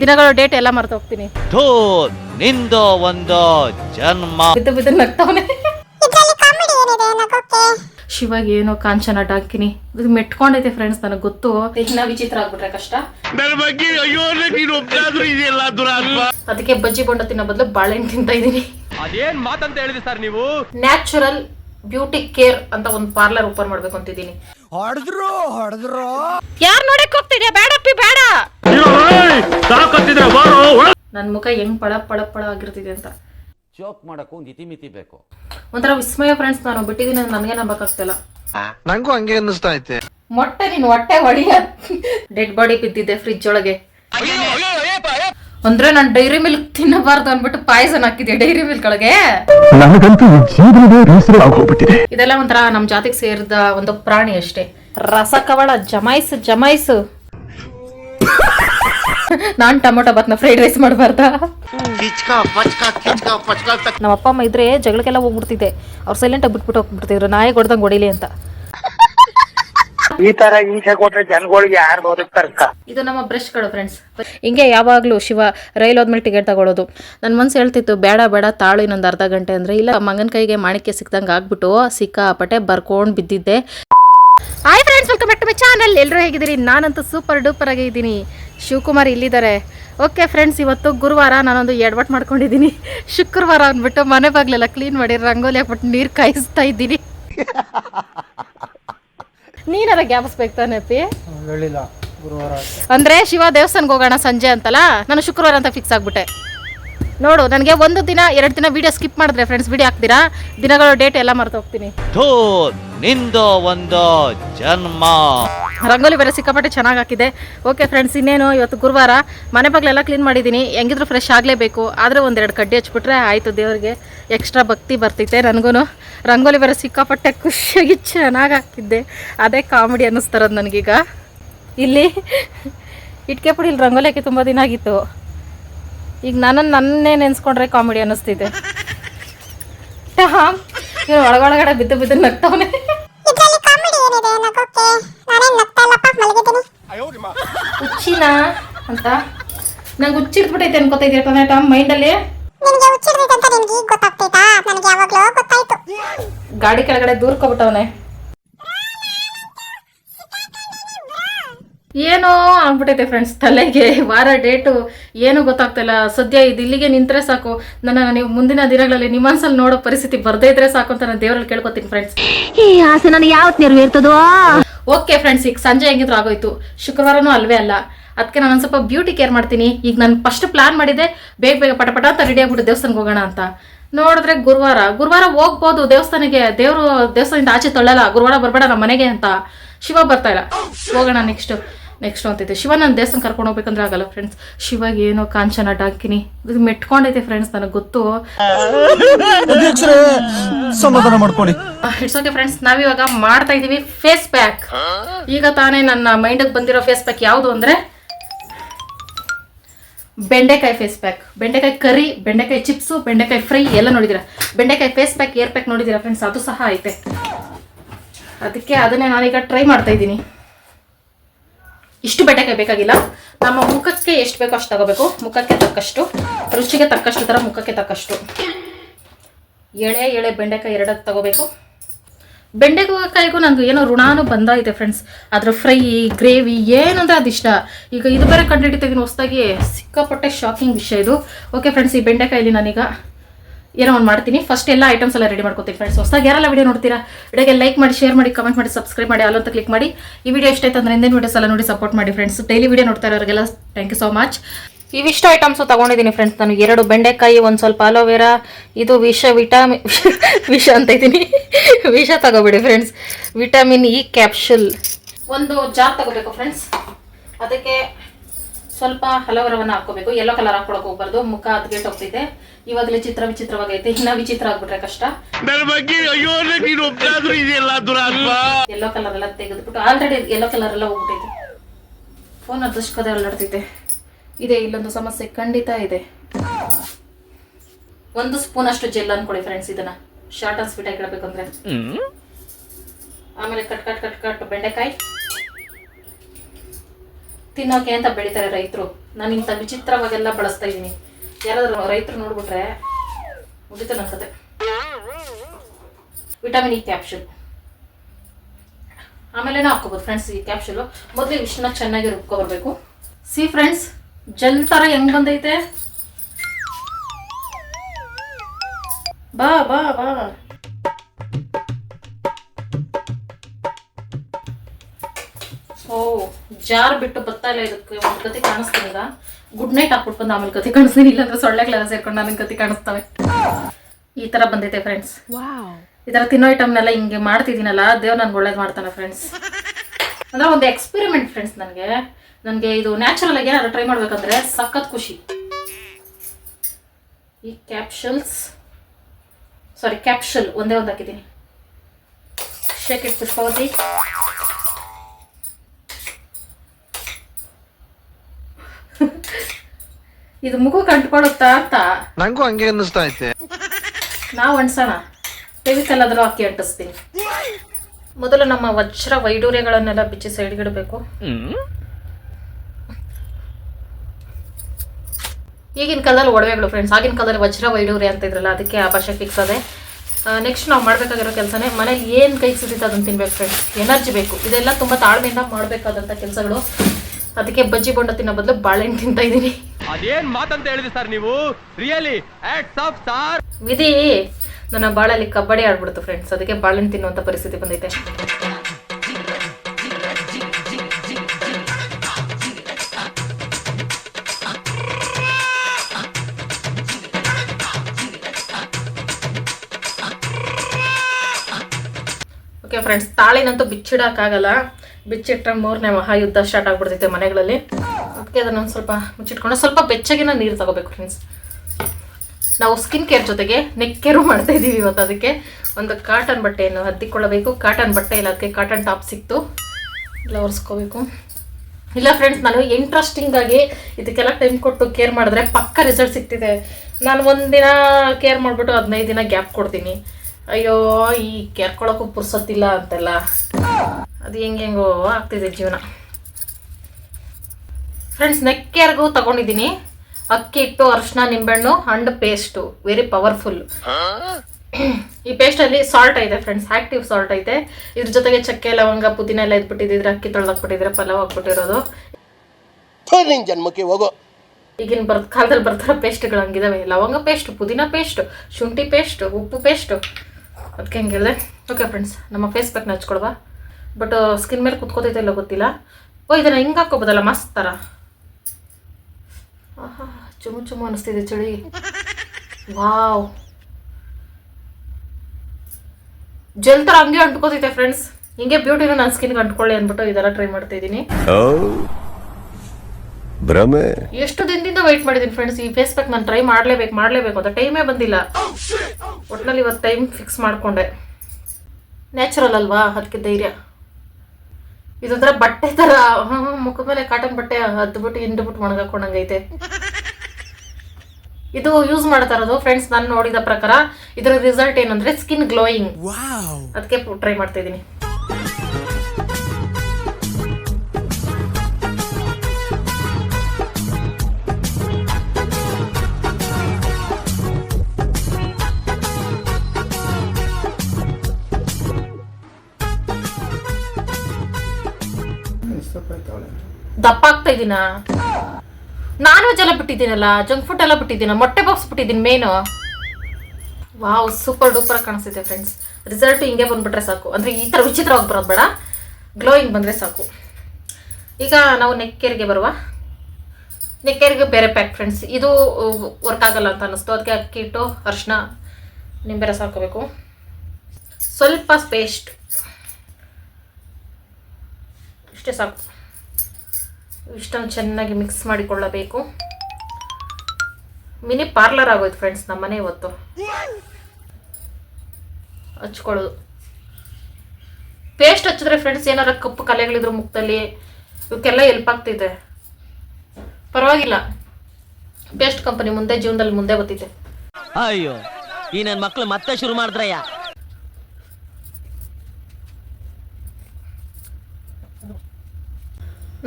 ದಿನಗಳು ಡೇಟ್ ಎಲ್ಲ ಮರ್ತ ಹೋಗ್ತೀನಿ. ಥೂ ನಿಂದು ಒಂದು ಜನ್ಮ. ಬಿದ್ದು ಬಿದ್ದು ನಗ್ತಾವನೆ. ಕಾಮಿಡಿ ಏನಿದೆ ನಗೋಕೆ? ಶಿವಾಗ ಏನೋ ಕಾಂಚನ ಹಾಕಿನಿ ಇದು ಮೆಟ್ಕೊಂಡೈತೆ ಫ್ರೆಂಡ್ಸ್ ನನಗೆ ಗೊತ್ತು. ಇನ್ನ ವಿಚಿತ್ರ ಆಗ್ಬಿಟ್ರೆ ಕಷ್ಟ. ನನ್ನ ಬಗ್ಗೆ ಅಯ್ಯೋ ನೀನು ಒಬ್ಬನಾದ್ರೂ ಇದೆಯಲ್ಲ ದುರಾತ್ಮ. ಅದಕ್ಕೆ ಬಜ್ಜಿ ಬೊಂಡ ತಿನ್ನೋ ಬದಲು ಬಾಳೆಹಣ್ಣು ತಿಂತಾ ಇದೀನಿ. ಅದೇನ್ ಮಾತಂತ ಹೇಳಿದ್ರಿ ಸರ್ ನೀವು? ನ್ಯಾಚುರಲ್ ಬ್ಯೂಟಿ ಕೇರ್ ಅಂತ ಒಂದು ಪಾರ್ಲರ್ ಓಪನ್ ಮಾಡ್ಬೇಕು ಅಂತಿದ್ದೀನಿ. ಹೊಡೆದ್ರು ಹೊಡೆದ್ರು. ಯಾರು ನೋಡಕ್ ಹೋಗ್ತಿದ್ಯಾ? ಬೇಡಪ್ಪಿ ಬೇಡ. ನನ್ ಮುಖ ಹೆಂಗ್ ಪಳ ಪಳ ಪಳ ಆಗಿರ್ತಿದೆ ಅಂತ. ಜೋಕ್ ಮಾಡಕ್ಕೂ ಒಂದು ಇತಿಮಿತಿ ಬೇಕು. ಒಂಥರ ವಿಸ್ಮಯ ಫ್ರೆಂಡ್ಸ್ ನಾನು ಬಿಟ್ಟಿದ್ದೀನಿ ನನಗೆ ನಂಬಕ್ಕಾಗ್ತಿಲ್ಲ. ನಂಗೂ ಹಂಗೆ ಅನ್ನಿಸ್ತಾ ಐತೆ. ಮೊಟ್ಟೆ ನೀನ್ ಹೊಟ್ಟೆ ಹೊಡಿಯ. ಡೆಡ್ ಬಾಡಿ ಬಿದ್ದಿದೆ ಫ್ರಿಜ್ ಒಳಗೆ. ಅಂದ್ರೆ ನಾನು ಡೈರಿ ಮಿಲ್ಕ್ ತಿನ್ನಬಾರ್ದು ಅನ್ಬಿಟ್ಟು ಪಾಯಸನ್ ಹಾಕಿದ್ಯಾ ಡೈರಿ ಮಿಲ್ಕ್ ಒಳಗೆ? ಇದೆಲ್ಲ ಒಂಥರ ನಮ್ ಜಾತಿಗೆ ಸೇರಿದ ಒಂದು ಪ್ರಾಣಿ ಅಷ್ಟೇ. ರಸ ಕವಳ ಜಮಾಯಿಸು ಜಮಾಯಿಸು. ನಾನ್ ಟೊಮೊಟೊ ಬಾತ್ನ ಫ್ರೈಡ್ ರೈಸ್ ಮಾಡಬಾರ್ದಾ? ನಮ್ಮ ಅಪ್ಪ ಅಮ್ಮ ಇದ್ರೆ ಜಗಳಕ್ಕೆಲ್ಲ ಹೋಗ್ಬಿಡ್ತಿದ್ದೆ. ಅವ್ರು ಸೈಲೆಂಟ್ ಆಗಿ ಬಿಟ್ಬಿಟ್ಟು ಹೋಗ್ಬಿಡ್ತಿದ್ರು. ನಾಯಿ ಹೊಡೆದಂಗ್ ಹೊಡಿಲಿ ಅಂತ. ಈ ತರ ಹಿಂಸೆ ಕೊಟ್ರೆ ಜನಗಳಿಗೆ ಯಾರು ಬದುಕ್ತಾರಕ್ಕ ಇದು ನಮ್ಮ ಫ್ರೆಂಡ್ಸ್ ಹಿಂಗೆ ಯಾವಾಗಲೂ ಶಿವ ರೈಲ್ ಹೋದ್ಮೇಲೆ ಟಿಕೆಟ್ ತಗೊಳ್ಳೋದು ನನ್ನ ಮನ್ಸು ಹೇಳ್ತಿತ್ತು, ಬೇಡ ಬೇಡ, ತಾಳು ಇನ್ನೊಂದು ಅರ್ಧ ಗಂಟೆ. ಅಂದ್ರೆ, ಇಲ್ಲ, ಮಗನ ಕೈಗೆ ಮಾಣಿಕ್ಯ ಸಿಕ್ದಂಗೆ ಆಗ್ಬಿಟ್ಟು ಸಿಕ್ಕಾಪಟ್ಟೆ ಬರ್ಕೊಂಡು ಬಿದ್ದಿದ್ದೆ. Hi friends welcome back to my channel ಎಲ್ಲರೂ ಹೇಗಿದ್ದೀರಿ? ನಾನಂತೂ ಸೂಪರ್ ಡೂಪರ್ ಆಗಿದ್ದೀನಿ ಶಿವಕುಮಾರ್ ಇಲ್ಲಿದ್ದಾರೆ. ಓಕೆ ಫ್ರೆಂಡ್ಸ್ ಇವತ್ತು ಗುರುವಾರ ನಾನೊಂದು ಎಡವಟ್ ಮಾಡ್ಕೊಂಡಿದ್ದೀನಿ. ಶುಕ್ರವಾರ ಅಂದ್ಬಿಟ್ಟು ಮನೆ ಬಾಗ್ಲೆಲ್ಲ ಕ್ಲೀನ್ ಮಾಡಿ, ರಂಗೋಲಿ ಹಾಕ್ಬಿಟ್ಟು ನೀರು ಕಾಯಿಸ್ತಾ ಇದ್ದೀನಿ. ನೀನಾರ ಗ್ಯಾಪಿಸ್ಬೇಕು ತಾನೆ ಅಪ್ಪಿ? ಹೇಳಿಲ್ಲ ಗುರುವಾರ ಅಂದ್ರೆ ಶಿವ ದೇವಸ್ಥಾನಕ್ಕೆ ಹೋಗೋಣ ಸಂಜೆ ಅಂತಲ್ಲ? ನಾನು ಶುಕ್ರವಾರ ಅಂತ ಫಿಕ್ಸ್ ಆಗ್ಬಿಟ್ಟೆ. ನೋಡು ನನಗೆ ಒಂದು ದಿನ ಎರಡು ದಿನ ವಿಡಿಯೋ ಸ್ಕಿಪ್ ಮಾಡಿದ್ರೆ ಫ್ರೆಂಡ್ಸ್ ವಿಡಿಯೋ ಹಾಕ್ತೀರಾ? ದಿನಗಳು ಡೇಟ್ ಎಲ್ಲ ಮರೆತು ಹೋಗ್ತೀನಿ. ಥೂ ನಿಂದು ಒಂದು ಜನ್ಮ. ರಂಗೋಲಿ ಬೇರೆ ಸಿಕ್ಕಾಪಟ್ಟೆ ಚೆನ್ನಾಗಿ ಹಾಕಿದೆ. ಓಕೆ ಫ್ರೆಂಡ್ಸ್ ಇನ್ನೇನು ಇವತ್ತು ಗುರುವಾರ ಮನೆ ಬಾಗಿಲೆಲ್ಲ ಕ್ಲೀನ್ ಮಾಡಿದ್ದೀನಿ ಹೆಂಗಿದ್ರು ಫ್ರೆಶ್ ಆಗಲೇಬೇಕು. ಆದರೆ ಒಂದೆರಡು ಕಡ್ಡಿ ಹಚ್ಬಿಟ್ರೆ ಆಯಿತು ದೇವ್ರಿಗೆ ಎಕ್ಸ್ಟ್ರಾ ಭಕ್ತಿ ಬರ್ತೈತೆ ನನಗೂ ರಂಗೋಲಿ ಬೇರೆ ಸಿಕ್ಕಾಪಟ್ಟೆ ಖುಷಿಯಾಗಿ ಚೆನ್ನಾಗಿ ಹಾಕಿದ್ದೆ ಅದೇ ಕಾಮಿಡಿ ಅನ್ನಿಸ್ತಾರದು ನನಗೀಗ. ಇಲ್ಲಿ ಇಟ್ಕೆ ಪುಡಿ ಇಲ್ಲಿ ರಂಗೋಲಿ ಹಾಕಿ ತುಂಬ ದಿನ ಆಗಿತ್ತು. ಈಗ ನನ್ನನ್ನು ನನ್ನೇ ನೆನ್ಸ್ಕೊಂಡ್ರೆ ಕಾಮಿಡಿ ಅನ್ನಿಸ್ತಿದೆ. ಇವ್ನು ಒಳಗೊಳಗಡೆ ಬಿದ್ದು ಬಿದ್ದು ನಗ್ತಾವನೆ. ಹುಚ್ಚಿನ ಅಂತ. ನಂಗೆ ಹುಚ್ಚಿಡ್ಬಿಟ್ಟೈತೆ ಅನ್ಕೋತಾ ಇದೀಯ ತಾನೇ ಟಾಮ್ ಮೈಂಡಲ್ಲಿ ಗಾಡಿ ಕೆಳಗಡೆ ದೂರ್ಕೊಬಿಟ್ಟವನೆ. ಏನೋ ಆಗ್ಬಿಟ್ಟೈತೆ ಫ್ರೆಂಡ್ಸ್ ತಲೆಗೆ ವಾರ ಡೇಟು ಏನು ಗೊತ್ತಾಗ್ತಿಲ್ಲ. ಸದ್ಯ ಇದು ಇಲ್ಲಿಗೆ ನಿಂತರೆ ಸಾಕು. ನನ್ನ ನೀವು ಮುಂದಿನ ದಿನಗಳಲ್ಲಿ ನಿಮ್ಮನ್ಸಲ್ಲಿ ನೋಡೋ ಪರಿಸ್ಥಿತಿ ಬರ್ದೇ ಇದ್ರೆ ಸಾಕು ಅಂತ ನಾನು ದೇವರಲ್ಲಿ ಕೇಳ್ಕೊತೀನಿ ಫ್ರೆಂಡ್ಸ್ ಈ ಆಸೆ ನನಗೆ ಯಾವತ್ತು ನೆರವೇರ್ತದೋ? ಓಕೆ ಫ್ರೆಂಡ್ಸ್ ಈಗ ಸಂಜೆ ಹೆಂಗಿದ್ರು ಆಗೋಯ್ತು. ಶುಕ್ರವಾರನೂ ಅಲ್ವೇ ಅಲ್ಲ. ಅದಕ್ಕೆ ನಾನು ಒಂದು ಸ್ವಲ್ಪ ಬ್ಯೂಟಿ ಕೇರ್ ಮಾಡ್ತೀನಿ. ಈಗ ನಾನು ಫಸ್ಟ್ ಪ್ಲಾನ್ ಮಾಡಿದೆ ಬೇಗ ಬೇಗ ಪಟ ಪಟ ಅಂತ ರೆಡಿ ಆಗ್ಬಿಟ್ಟು ದೇವಸ್ಥಾನಕ್ಕೆ ಹೋಗೋಣ ಅಂತ. ನೋಡಿದ್ರೆ ಗುರುವಾರ ಗುರುವಾರ ಹೋಗ್ಬೋದು ದೇವಸ್ಥಾನಕ್ಕೆ. ದೇವರು ದೇವಸ್ಥಾನದಿಂದ ಆಚೆ ತೊಳ್ಳಲ್ಲ ಗುರುವಾರ ಬರಬೇಡ ನಮ್ಮ ಮನೆಗೆ ಅಂತ. ಶಿವ ಬರ್ತಾ ಇಲ್ಲ. ಹೋಗೋಣ ನೆಕ್ಸ್ಟ್ ನೆಕ್ಸ್ಟ್ ಅಂತೈತೆ ಶಿವ ನಾನು ದೇವಸ್ಥಾನ ಕರ್ಕೊಂಡು ಹೋಗ್ಬೇಕಂದ್ರೆ ಆಗಲ್ಲ ಫ್ರೆಂಡ್ಸ್ ಶಿವಾಗ ಏನೋ ಕಾಂಚನ ಡಾಕಿನಿ. ಇದು ಮೆಟ್ಕೊಂಡೈತೆ ಫ್ರೆಂಡ್ಸ್ ನನಗೆ ಗೊತ್ತು. ಸಮಾಧಾನ ಮಾಡ್ಕೊಳ್ಳಿ. ಇಟ್ಸ್ ಓಕೆ ಫ್ರೆಂಡ್ಸ್ ನಾವಿವಾಗ ಮಾಡ್ತಾ ಇದೀವಿ ಫೇಸ್ ಪ್ಯಾಕ್ ಈಗ ತಾನೇ ನನ್ನ ಮೈಂಡಿಗೆ ಬಂದಿರೋ ಫೇಸ್ ಪ್ಯಾಕ್ ಯಾವುದು ಅಂದ್ರೆ ಬೆಂಡೆಕಾಯಿ ಫೇಸ್ ಪ್ಯಾಕ್ ಬೆಂಡೆಕಾಯಿ ಕರಿ ಬೆಂಡೆಕಾಯಿ ಚಿಪ್ಸು ಬೆಂಡೆಕಾಯಿ ಫ್ರೈ ಎಲ್ಲ ನೋಡಿದ್ದೀರಾ ಬೆಂಡೆಕಾಯಿ ಫೇಸ್ ಪ್ಯಾಕ್ ಏರ್ ಪ್ಯಾಕ್ ನೋಡಿದ್ದೀರಾ ಫ್ರೆಂಡ್ಸ್ ಅದು ಸಹ ಐತೆ. ಅದಕ್ಕೆ ಅದನ್ನೇ ನಾನೀಗ ಟ್ರೈ ಮಾಡ್ತಾ ಇದ್ದೀನಿ. ಇಷ್ಟು ಬೆಂಡೆಕಾಯಿ ಬೇಕಾಗಿಲ್ಲ. ನಮ್ಮ ಮುಖಕ್ಕೆ ಎಷ್ಟು ಬೇಕೋ ಅಷ್ಟು ತಗೋಬೇಕು. ಮುಖಕ್ಕೆ ತಕ್ಕಷ್ಟು, ರುಚಿಗೆ ತಕ್ಕಷ್ಟು ಥರ ಮುಖಕ್ಕೆ ತಕ್ಕಷ್ಟು. ಎಳೆ ಎಳೆ, ಬೆಂಡೆಕಾಯಿ ಎರಡಕ್ಕೆ ತಗೋಬೇಕು. ಬೆಂಡೆಕಾಯಿಗೂ ನನಗೆ ಏನೋ ಋಣಾನು ಬಂದೈತೆ ಫ್ರೆಂಡ್ಸ್ ಅದರ ಫ್ರೈ ಗ್ರೇವಿ ಏನಂದ್ರೆ ಅದಿಷ್ಟ. ಈಗ ಇದು ಬೇರೆ ಹಿಡಿತೀನಿ ಹೊಸದಾಗಿ ಸಿಕ್ಕಾಪಟ್ಟೆ ಶಾಕಿಂಗ್ ವಿಷಯ ಇದು. ಓಕೆ ಫ್ರೆಂಡ್ಸ್ ಈ ಬೆಂಡೆಕಾಯಲ್ಲಿ ನಾನೀಗ ಏನೋ ಒಂದು ಮಾಡ್ತೀನಿ. ಫಸ್ಟ್ ಎಲ್ಲ ಐಟಮ್ಸ್ ಎಲ್ಲ ರೆಡಿ ಮಾಡ್ಕೊತೀನಿ ಫ್ರೆಂಡ್ಸ್ ಹೊಸದಾಗಿ ಯಾರೆಲ್ಲ ವಿಡಿಯೋ ನೋಡ್ತೀರಾ? ವಿಡಿಯೋಗೆ ಲೈಕ್ ಮಾಡಿ ಶೇರ್ ಮಾಡಿ ಕಮೆಂಟ್ ಮಾಡಿ ಸಬ್ಸ್ಕ್ರೈಬ್ ಮಾಡಿ ಅಲ್ಲಂತ ಕ್ಲಿಕ್ ಮಾಡಿ. ಈ ವಿಡಿಯೋ ಇಷ್ಟ ಆಯ್ತು ಅಂದ್ರೆ ಹಿಂದಿನ ವಿಡಿಯೋಸ್ ಎಲ್ಲ ನೋಡಿ ಸಪೋರ್ಟ್ ಮಾಡಿ ಫ್ರೆಂಡ್ಸ್ ಡೈಲಿ ವಿಡಿಯೋ ನೋಡ್ತಾ ಇರೋರಿಗೆಲ್ಲ ಥ್ಯಾಂಕ್ ಯು ಸೋ ಮಚ್ ಇವಿಷ್ಟು ಐಟಮ್ಸು ತಗೊಂಡಿದ್ದೀನಿ ಫ್ರೆಂಡ್ಸ್ ನಾನು ಎರಡು ಬೆಂಡೆಕಾಯಿ ಒಂದು ಸ್ವಲ್ಪ ಅಲೋವೆರಾ ಇದು ವಿಷ ವಿಟಾಮಿನ್ ವಿಷ ಅಂತ ಇದ್ದೀನಿ. ವಿಷ ತಗೋಬಿಡಿ ಫ್ರೆಂಡ್ಸ್ ವಿಟಮಿನ್ ಇ ಕ್ಯಾಪ್ಸುಲ್ ಒಂದು ಜಾರ್ ತಗೋಬೇಕು ಫ್ರೆಂಡ್ಸ್ ಅದಕ್ಕೆ ಸ್ವಲ್ಪ ಹಲವರವನ್ನು ಹಾಕೋಬೇಕು ಎಲ್ಲೋ ಕಲರ್ ಹಾಕೊಳಕ್ ಹೋಗ್ಬಾರ್ದು. ಮುಖ ಅದ್ಗೆಟ್ ಹೋಗ್ತಿದೆ ಇವಾಗಲೇ ಚಿತ್ರ ವಿಚಿತ್ರವಾಗೈತೆ ಇನ್ನ ವಿಚಿತ್ರ ಆಗ್ಬಿಟ್ರೆ ಕಷ್ಟ. ಎಲ್ಲೋ ಕಲರ್ ಎಲ್ಲ ತೆಗೆದ್ಬಿಟ್ಟು ಆಲ್ರೆಡಿ ಎಲ್ಲೋ ಕಲರ್ ಎಲ್ಲ ಹೋಗ್ಬಿಟ್ಟೈತೆ. ಫೋನ್ ಅದಷ್ಟಕದೆ ಅಲ್ಲಾಡ್ತೈತೆ ಇದೆ ಇಲ್ಲೊಂದು ಸಮಸ್ಯೆ ಖಂಡಿತ ಇದೆ. ಒಂದು ಸ್ಪೂನ್ ಅಷ್ಟು ಜೆಲ್ ಅನ್ಕೊಳ್ಳಿ ಫ್ರೆಂಡ್ಸ್ ಇದನ್ನ. ಶಾರ್ಟ್ ಆಗಿ ಸ್ವೀಟ್ ಆಗಿ ಇಡಬೇಕಂದ್ರೆ. ಆಮೇಲೆ ಕಟ್ ಕಟ್ ಕಟ್ ಕಟ್ ಬೆಂಡೆಕಾಯಿ. ತಿನ್ನೋಕೆ ಅಂತ ಬೆಳಿತಾರೆ ರೈತರು. ನಾನು ಇಂಥ ವಿಚಿತ್ರವಾಗೆಲ್ಲ ಬಳಸ್ತಾ ಇದ್ದೀನಿ ಯಾರಾದರೂ ರೈತರು ನೋಡ್ಬಿಟ್ರೆ ಮುಗಿತು ನನ್ನ ಕತೆ ವಿಟಮಿನ್ ಇ ಕ್ಯಾಪ್ಸುಲ್. ಆಮೇಲೆ ಹಾಕೋಬೋದು ಫ್ರೆಂಡ್ಸ್ ಈ ಕ್ಯಾಪ್ಸುಲ್. ಮೊದಲು ಇಷ್ಟನ್ನ ಚೆನ್ನಾಗಿ ರುಬ್ಕೊಬರ್ಬೇಕು ಸಿ ಫ್ರೆಂಡ್ಸ್ ಜಲ್ ಥರ ಹೆಂಗ್ ಬಂದೈತೆ? ಬಾ ಬಾ ಬಾ. ಜಾರ್ ಬಿಟ್ಟು ಬತ್ತಾ ಇಲ್ಲ ಇದಕ್ಕೆ. ಒಂದು ಗತಿ ಕಾಣಿಸ್ತೀನಿ ಈಗ. ಗುಡ್ ನೈಟ್ ಹಾಕ್ಬಿಟ್ಟು ಬಂದು ಆಮೇಲೆ ಕತೆ ಕಾಣಿಸ್ತೀನಿ. ಇಲ್ಲಾಂದ್ರೆ ಸೊಳ್ಳೆಗಳೆಲ್ಲ ಸೇರ್ಕೊಂಡು ನನಗೆ ಕತೆ ಕಾಣಿಸ್ತವೆ. ಈ ಥರ ಬಂದೈತೆ ಫ್ರೆಂಡ್ಸ್ ಈ ಥರ ತಿನ್ನೋ ಐಟಮ್ನೆಲ್ಲ ಹಿಂಗೆ ಮಾಡ್ತಿದ್ದೀನಲ್ಲ ದೇವ್ರು ನನ್ಗೆ ಒಳ್ಳೇದು ಮಾಡ್ತಾನೆ ಫ್ರೆಂಡ್ಸ್ ಅಂದ್ರೆ ಒಂದು ಎಕ್ಸ್ಪೆರಿಮೆಂಟ್ ಫ್ರೆಂಡ್ಸ್ ನನಗೆ. ನನಗೆ ಇದು ನ್ಯಾಚುರಲ್ ಆಗಿ ಏನಾದ್ರು ಟ್ರೈ ಮಾಡ್ಬೇಕಂದ್ರೆ ಸಖತ್ ಖುಷಿ. ಈ ಕ್ಯಾಪ್ಶಲ್ಸ್ ಸಾರಿ ಕ್ಯಾಪ್ಶಲ್ ಒಂದೇ ಒಂದು ಹಾಕಿದ್ದೀನಿ. ಶೇಕ್ ಇಟ್ ಪುಷ್ಪಾವತಿ ಇದು ಮುಖ ಕಂಟ್ಕೊಳುತ್ತಾ ಅಂತ. ನಂಗೂ ಹಂಗೆ ಅನ್ನಿಸ್ತಾ ಐತೆ. ನಾವು ಅನ್ಸೋಣ. ಅದ್ರೂ ಹಾಕಿ ಅಂಟಿಸ್ತೀನಿ. ಮೊದಲು ನಮ್ಮ ವಜ್ರ ವೈಡೂರ್ಯಗಳನ್ನೆಲ್ಲ ಬಿಚ್ಚಿ ಸೈಡ್ಗಿಡಬೇಕು ಈಗಿನ ಕಾಲದಲ್ಲಿ ಒಡವೆಗಳು ಫ್ರೆಂಡ್ಸ್ ಆಗಿನ ಕಾಲದಲ್ಲಿ ವಜ್ರ ವೈಡೂರ್ಯ ಅಂತ ಇದ್ರಲ್ಲ ಅದಕ್ಕೆ ಆ ಭಾಷೆ ಫಿಕ್ಸ್ ಅದೇ ನೆಕ್ಸ್ಟ್ ನಾವು ಮಾಡಬೇಕಾಗಿರೋ ಕೆಲಸನೇ ಮನೇಲಿ ಏನು ಕೈ ಸಿಗುತ್ತೆ ಅದನ್ನು ತಿನ್ಬೇಕು ಫ್ರೆಂಡ್ಸ್ ಎನರ್ಜಿ ಬೇಕು. ಇದೆಲ್ಲ ತುಂಬ ತಾಳ್ಮೆಯಿಂದ ಮಾಡಬೇಕಾದಂಥ ಕೆಲಸಗಳು. ಅದಕ್ಕೆ ಬಜ್ಜಿ ಬೊಂಡ ತಿನ್ನೋ ಬದಲು ಬಾಳೆಹಣ್ಣು ತಿಂತಾ ಇದ್ದೀನಿ. ಅದೇನ್ ಮಾತಂತ ಹೇಳಿದ್ರಿ ಸರ್ ನೀವು? ರಿಯಲಿ ಆಫ್ ಸಾರ್ ವಿಧಿ, ನನ್ನ ಬಾಳಲ್ಲಿ ಕಬಡ್ಡಿ ಆಡ್ಬಿಡ್ತು ಫ್ರೆಂಡ್ಸ್ ಅದಕ್ಕೆ ಬಾಳೆನ್ ತಿನ್ನುವಂತ ಪರಿಸ್ಥಿತಿ ಬಂದೈತೆ. Okay friends ತಾಳಿನಂತೂ ಬಿಚ್ಚಿಡಕ್ಕಾಗಲ್ಲ. ಬಿಚ್ಚಿಟ್ರೆ ಮೂರನೇ ಮಹಾಯುದ್ಧ ಸ್ಟಾರ್ಟ್ ಆಗ್ಬಿಡ್ತೈತೆ ಮನೆಗಳಲ್ಲಿ. ಅದಕ್ಕೆ ಅದನ್ನ ಒಂದು ಸ್ವಲ್ಪ ಮುಚ್ಚಿಟ್ಕೊಂಡು ಸ್ವಲ್ಪ ಬೆಚ್ಚಗಿನ ನೀರು ತಗೋಬೇಕು ಫ್ರೆಂಡ್ಸ್ ನಾವು ಸ್ಕಿನ್ ಕೇರ್ ಜೊತೆಗೆ ನೆಕ್ ಕೇರು ಮಾಡ್ತಾ ಇದ್ದೀವಿ ಇವತ್ತು ಅದಕ್ಕೆ. ಒಂದು ಕಾಟನ್ ಬಟ್ಟೆಯನ್ನು ಹತ್ತಿಕೊಳ್ಳಬೇಕು ಕಾಟನ್ ಬಟ್ಟೆ ಇಲ್ಲ, ಅದಕ್ಕೆ ಕಾಟನ್ ಟಾಪ್ ಸಿಕ್ತು. ಇಲ್ಲ ಒರೆಸ್ಕೋಬೇಕು. ಇಲ್ಲ ಫ್ರೆಂಡ್ಸ್ ನಾನು ಇಂಟ್ರೆಸ್ಟಿಂಗ್ ಆಗಿ ಇದಕ್ಕೆಲ್ಲ ಟೈಮ್ ಕೊಟ್ಟು ಕೇರ್ ಮಾಡಿದ್ರೆ ಪಕ್ಕ ರಿಸಲ್ಟ್ ಸಿಕ್ತಿದೆ ನಾನು ಒಂದಿನ ಕೇರ್ ಮಾಡಿಬಿಟ್ಟು ಹದಿನೈದು ದಿನ ಗ್ಯಾಪ್ ಕೊಡ್ತೀನಿ. ಅಯ್ಯೋ, ಈ ಕೇರ್ಕೊಳ್ಳೋಕ್ಕೂ ಪುರ್ಸೊತ್ತಿಲ್ಲ ಅಂತೆಲ್ಲ. ಅದು ಹೆಂಗೆ ಹೆಂಗೋ ಆಗ್ತಿದೆ ಜೀವನ. ಫ್ರೆಂಡ್ಸ್ ನೆಕ್ ಕೇರ್ಗೂ ತಗೊಂಡಿದ್ದೀನಿ. ಅಕ್ಕಿ ಹಿಟ್ಟು ಅರಿಶಿನ ನಿಂಬೆಹಣ್ಣು ಅಂಡ್ ಪೇಸ್ಟು ವೆರಿ ಪವರ್ಫುಲ್ ಈ ಪೇಸ್ಟಲ್ಲಿ ಸಾಲ್ಟ್ ಐತೆ ಫ್ರೆಂಡ್ಸ್ ಆಕ್ಟಿವ್ ಸಾಲ್ಟ್ ಐತೆ. ಇದ್ರ ಜೊತೆಗೆ ಚಕ್ಕೆ ಲವಂಗ ಪುದೀನ ಎಲ್ಲ ಇದ್ಬಿಟ್ಟಿದ್ರೆ ಅಕ್ಕಿ ತೊಳೆದಾಕ್ಬಿಟ್ಟಿದ್ರೆ ಪಲಾವ್ ಹಾಕ್ಬಿಟ್ಟಿರೋದು. ಜನ್ಮಕ್ಕೆ ಹೋಗೋ. ಈಗಿನ ಬರ್ ಕಾಲದಲ್ಲಿ ಬರ್ತಾರ ಪೇಸ್ಟ್ಗಳು ಹಂಗಿದಾವೆ. ಲವಂಗ ಪೇಸ್ಟ್ ಪುದೀನ ಪೇಸ್ಟ್ ಶುಂಠಿ ಪೇಸ್ಟ್ ಉಪ್ಪು ಪೇಸ್ಟ್ ಅದಕ್ಕೆ ಹಂಗಿಲ್ಲ ಓಕೆ ಫ್ರೆಂಡ್ಸ್ ನಮ್ಮ ಫೇಸ್ ಪ್ಯಾಕ್ನ ಹಚ್ಕೊಳ್ವಾ ಬಟ್ ಸ್ಕಿನ್ ಮೇಲೆ ಕುತ್ಕೋತೈತೆ ಇಲ್ಲ ಗೊತ್ತಿಲ್ಲ. ಓ ಇದನ್ನ ಹಿಂಗೆ ಹಾಕೋಬೋದಲ್ಲ ಮಸ್ತ್ ಥರ ಆಹಾ ಚುಮು ಚುಮು ಅನಿಸ್ತಿದೆ ಚಳಿ. ವಾವ್. ಜೆಲ್ ಥರ ಹಂಗೆ ಅಂಟ್ಕೋತೈತೆ ಫ್ರೆಂಡ್ಸ್ ಹಿಂಗೆ ಬ್ಯೂಟಿನ ನನ್ನ ಸ್ಕಿನ್ಗೆ ಅಂಟ್ಕೊಳ್ಳಿ ಅಂದ್ಬಿಟ್ಟು ಇದೆಲ್ಲ ಟ್ರೈ ಮಾಡ್ತಾ ಇದ್ದೀನಿ. ಭ್ರಮೆ? ಎಷ್ಟು ದಿನದಿಂದ ವೆಯ್ಟ್ ಮಾಡಿದೀನಿ ಫ್ರೆಂಡ್ಸ್ ಈ ಫೇಸ್ ಪ್ಯಾಕ್ ನಾನು ಟ್ರೈ ಮಾಡಲೇಬೇಕು ಮಾಡಲೇಬೇಕು ಅಂತ ಟೈಮೇ ಬಂದಿಲ್ಲ. ಒಟ್ನಲ್ಲಿ ಇವತ್ತು ಟೈಮ್ ಫಿಕ್ಸ್ ಮಾಡಿಕೊಂಡೆ. ನ್ಯಾಚುರಲ್ ಅಲ್ವಾ ಅದಕ್ಕೆ ಧೈರ್ಯ. ಇದೊಂಥರ ಬಟ್ಟೆ ತರ. ಹಾಂ ಮುಖದ ಮೇಲೆ ಕಾಟನ್ ಬಟ್ಟೆ ಹದ್ಬಿಟ್ಟು ಹಿಂಡ್ಬಿಟ್ಟು ಒಣಗಾಕೊಂಡಂಗೈತೆ ಇದು ಯೂಸ್ ಮಾಡ್ತಾ ಇರೋದು ಫ್ರೆಂಡ್ಸ್ ನಾನು ನೋಡಿದ ಪ್ರಕಾರ. ಇದರ ರಿಸಲ್ಟ್ ಏನಂದ್ರೆ ಸ್ಕಿನ್ ಗ್ಲೋಯಿಂಗ್ ಅದಕ್ಕೆ ಟ್ರೈ ಮಾಡ್ತಾ ಇದ್ದೀನಿ ದಪ್ಪ ಆಗ್ತಾ ಇದೀನ? ನಾನ್ ವೆಜ್ ಎಲ್ಲ ಬಿಟ್ಟಿದ್ದೀನಲ್ಲ ಜಂಕ್ ಫುಡ್ ಎಲ್ಲ ಬಿಟ್ಟಿದ್ದೀನ? ಮೊಟ್ಟೆ ಬಾಕ್ಸ್ ಬಿಟ್ಟಿದ್ದೀನಿ ಮೇನು ವಾವ್ ಸೂಪರ್ ಡೂಪರ್ ಕಾಣಿಸ್ತಿದೆ ಫ್ರೆಂಡ್ಸ್ ರಿಸಲ್ಟ್ ಹಿಂಗೆ ಬಂದ್ಬಿಟ್ರೆ ಸಾಕು. ಅಂದ್ರೆ ಈ ಥರ ವಿಚಿತ್ರವಾಗಿ ಬರೋದು ಬೇಡ. ಗ್ಲೋಯಿಂಗ್ ಬಂದರೆ ಸಾಕು. ಈಗ ನಾವು ನೆಕ್ಕೇರಿಗೆ ಬರುವ, ನೆಕ್ಕೇರಿಗೆ ಬೇರೆ ಪ್ಯಾಕ್ ಫ್ರೆಂಡ್ಸ್ ಇದು ವರ್ಕ್ ಆಗಲ್ಲ ಅಂತ ಅನ್ನಿಸ್ತು ಅದಕ್ಕೆ ಅಕ್ಕಿ ಇಟ್ಟು ಅರ್ಶಿನ ನಿಂಬೆ ರಸ ಹಾಕೋಬೇಕು ಸ್ವಲ್ಪ ಪೇಸ್ಟ್ ಇಷ್ಟೇ ಸಾಕು. ಇಷ್ಟನ್ನು ಚೆನ್ನಾಗಿ ಮಿಕ್ಸ್ ಮಾಡಿಕೊಳ್ಳಬೇಕು. ಮಿನಿ ಪಾರ್ಲರ್ ಆಗೋಯ್ತು ಫ್ರೆಂಡ್ಸ್ ನಮ್ಮನೆ ಇವತ್ತು. ಹಚ್ಕೊಳ್ಳೋದು. ಪೇಸ್ಟ್ ಹಚ್ಚಿದ್ರೆ ಫ್ರೆಂಡ್ಸ್ ಏನಾರ ಕಪ್ಪು ಕಲೆಗಳಿದ್ರು ಮುಖದಲ್ಲಿ ಇವಕ್ಕೆಲ್ಲ ಹೆಲ್ಪ್ ಆಗ್ತಿದೆ. ಪರವಾಗಿಲ್ಲ. ಪೇಸ್ಟ್ ಕಂಪನಿ ಮುಂದೆ ಜೀವನದಲ್ಲಿ ಮುಂದೆ ಬರ್ತಿದೆ ಅಯ್ಯೋ, ಈ ನನ್ನ ಮಕ್ಳು ಮತ್ತೆ ಶುರು ಮಾಡಿದ್ರಯ್ಯ?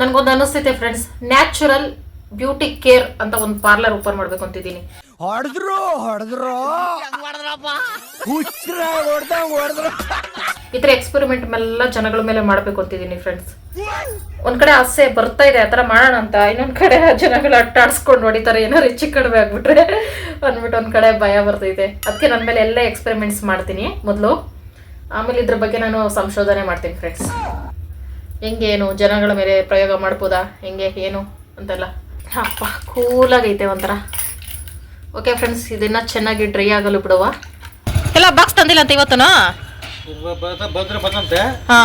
ನನ್ಗೊಂದು ಅನಿಸ್ತೈತೆ ಫ್ರೆಂಡ್ಸ್ ನ್ಯಾಚುರಲ್ ಬ್ಯೂಟಿ ಕೇರ್ ಅಂತ ಒಂದು ಪಾರ್ಲರ್ ಓಪನ್ ಮಾಡ್ಬೇಕು ಅಂತಿದ್ದೀನಿ. ಈ ಥರ ಎಕ್ಸ್ಪೆರಿಮೆಂಟ್ ಎಲ್ಲ ಜನಗಳ ಮೇಲೆ ಮಾಡಬೇಕು ಅಂತಿದ್ದೀನಿ ಫ್ರೆಂಡ್ಸ್ ಒಂದ್ ಕಡೆ ಆಸೆ ಬರ್ತಾ ಇದೆ ಆ ಥರ ಮಾಡೋಣ ಅಂತ. ಇನ್ನೊಂದ್ ಕಡೆ ಜನಗಳು ಅಟ್ಟಾಡ್ಸ್ಕೊಂಡು ಹೊಡಿತಾರೆ ಏನೋ ಹೆಚ್ಚು ಕಡಿಮೆ ಆಗ್ಬಿಟ್ರೆ ಅಂದ್ಬಿಟ್ಟು ಒಂದ್ ಕಡೆ ಭಯ ಬರ್ತೈತೆ. ಅದಕ್ಕೆ ನನ್ನ ಮೇಲೆ ಎಲ್ಲ ಎಕ್ಸ್ಪೆರಿಮೆಂಟ್ಸ್ ಮಾಡ್ತೀನಿ ಮೊದಲು. ಆಮೇಲೆ ಇದ್ರ ಬಗ್ಗೆ ನಾನು ಸಂಶೋಧನೆ ಮಾಡ್ತೀನಿ ಫ್ರೆಂಡ್ಸ್ ಹೆಂಗೆ ಏನು ಜನಗಳ ಮೇಲೆ ಪ್ರಯೋಗ ಮಾಡ್ಬೋದಾ? ಹೆಂಗೆ ಏನು ಅಂತೆಲ್ಲ. ಅಪ್ಪ ಕೂಲಾಗೈತೆ ಒಂಥರ. ಓಕೆ ಫ್ರೆಂಡ್ಸ್ ಇದನ್ನ ಚೆನ್ನಾಗಿ ಡ್ರೈ ಆಗಲು ಬಿಡುವ. ಎಲ್ಲ ಬಾಕ್ಸ್ ತಂದಿಲ್ಲ ಅಂತ ಇವತ್ತುನು? ಹಾ.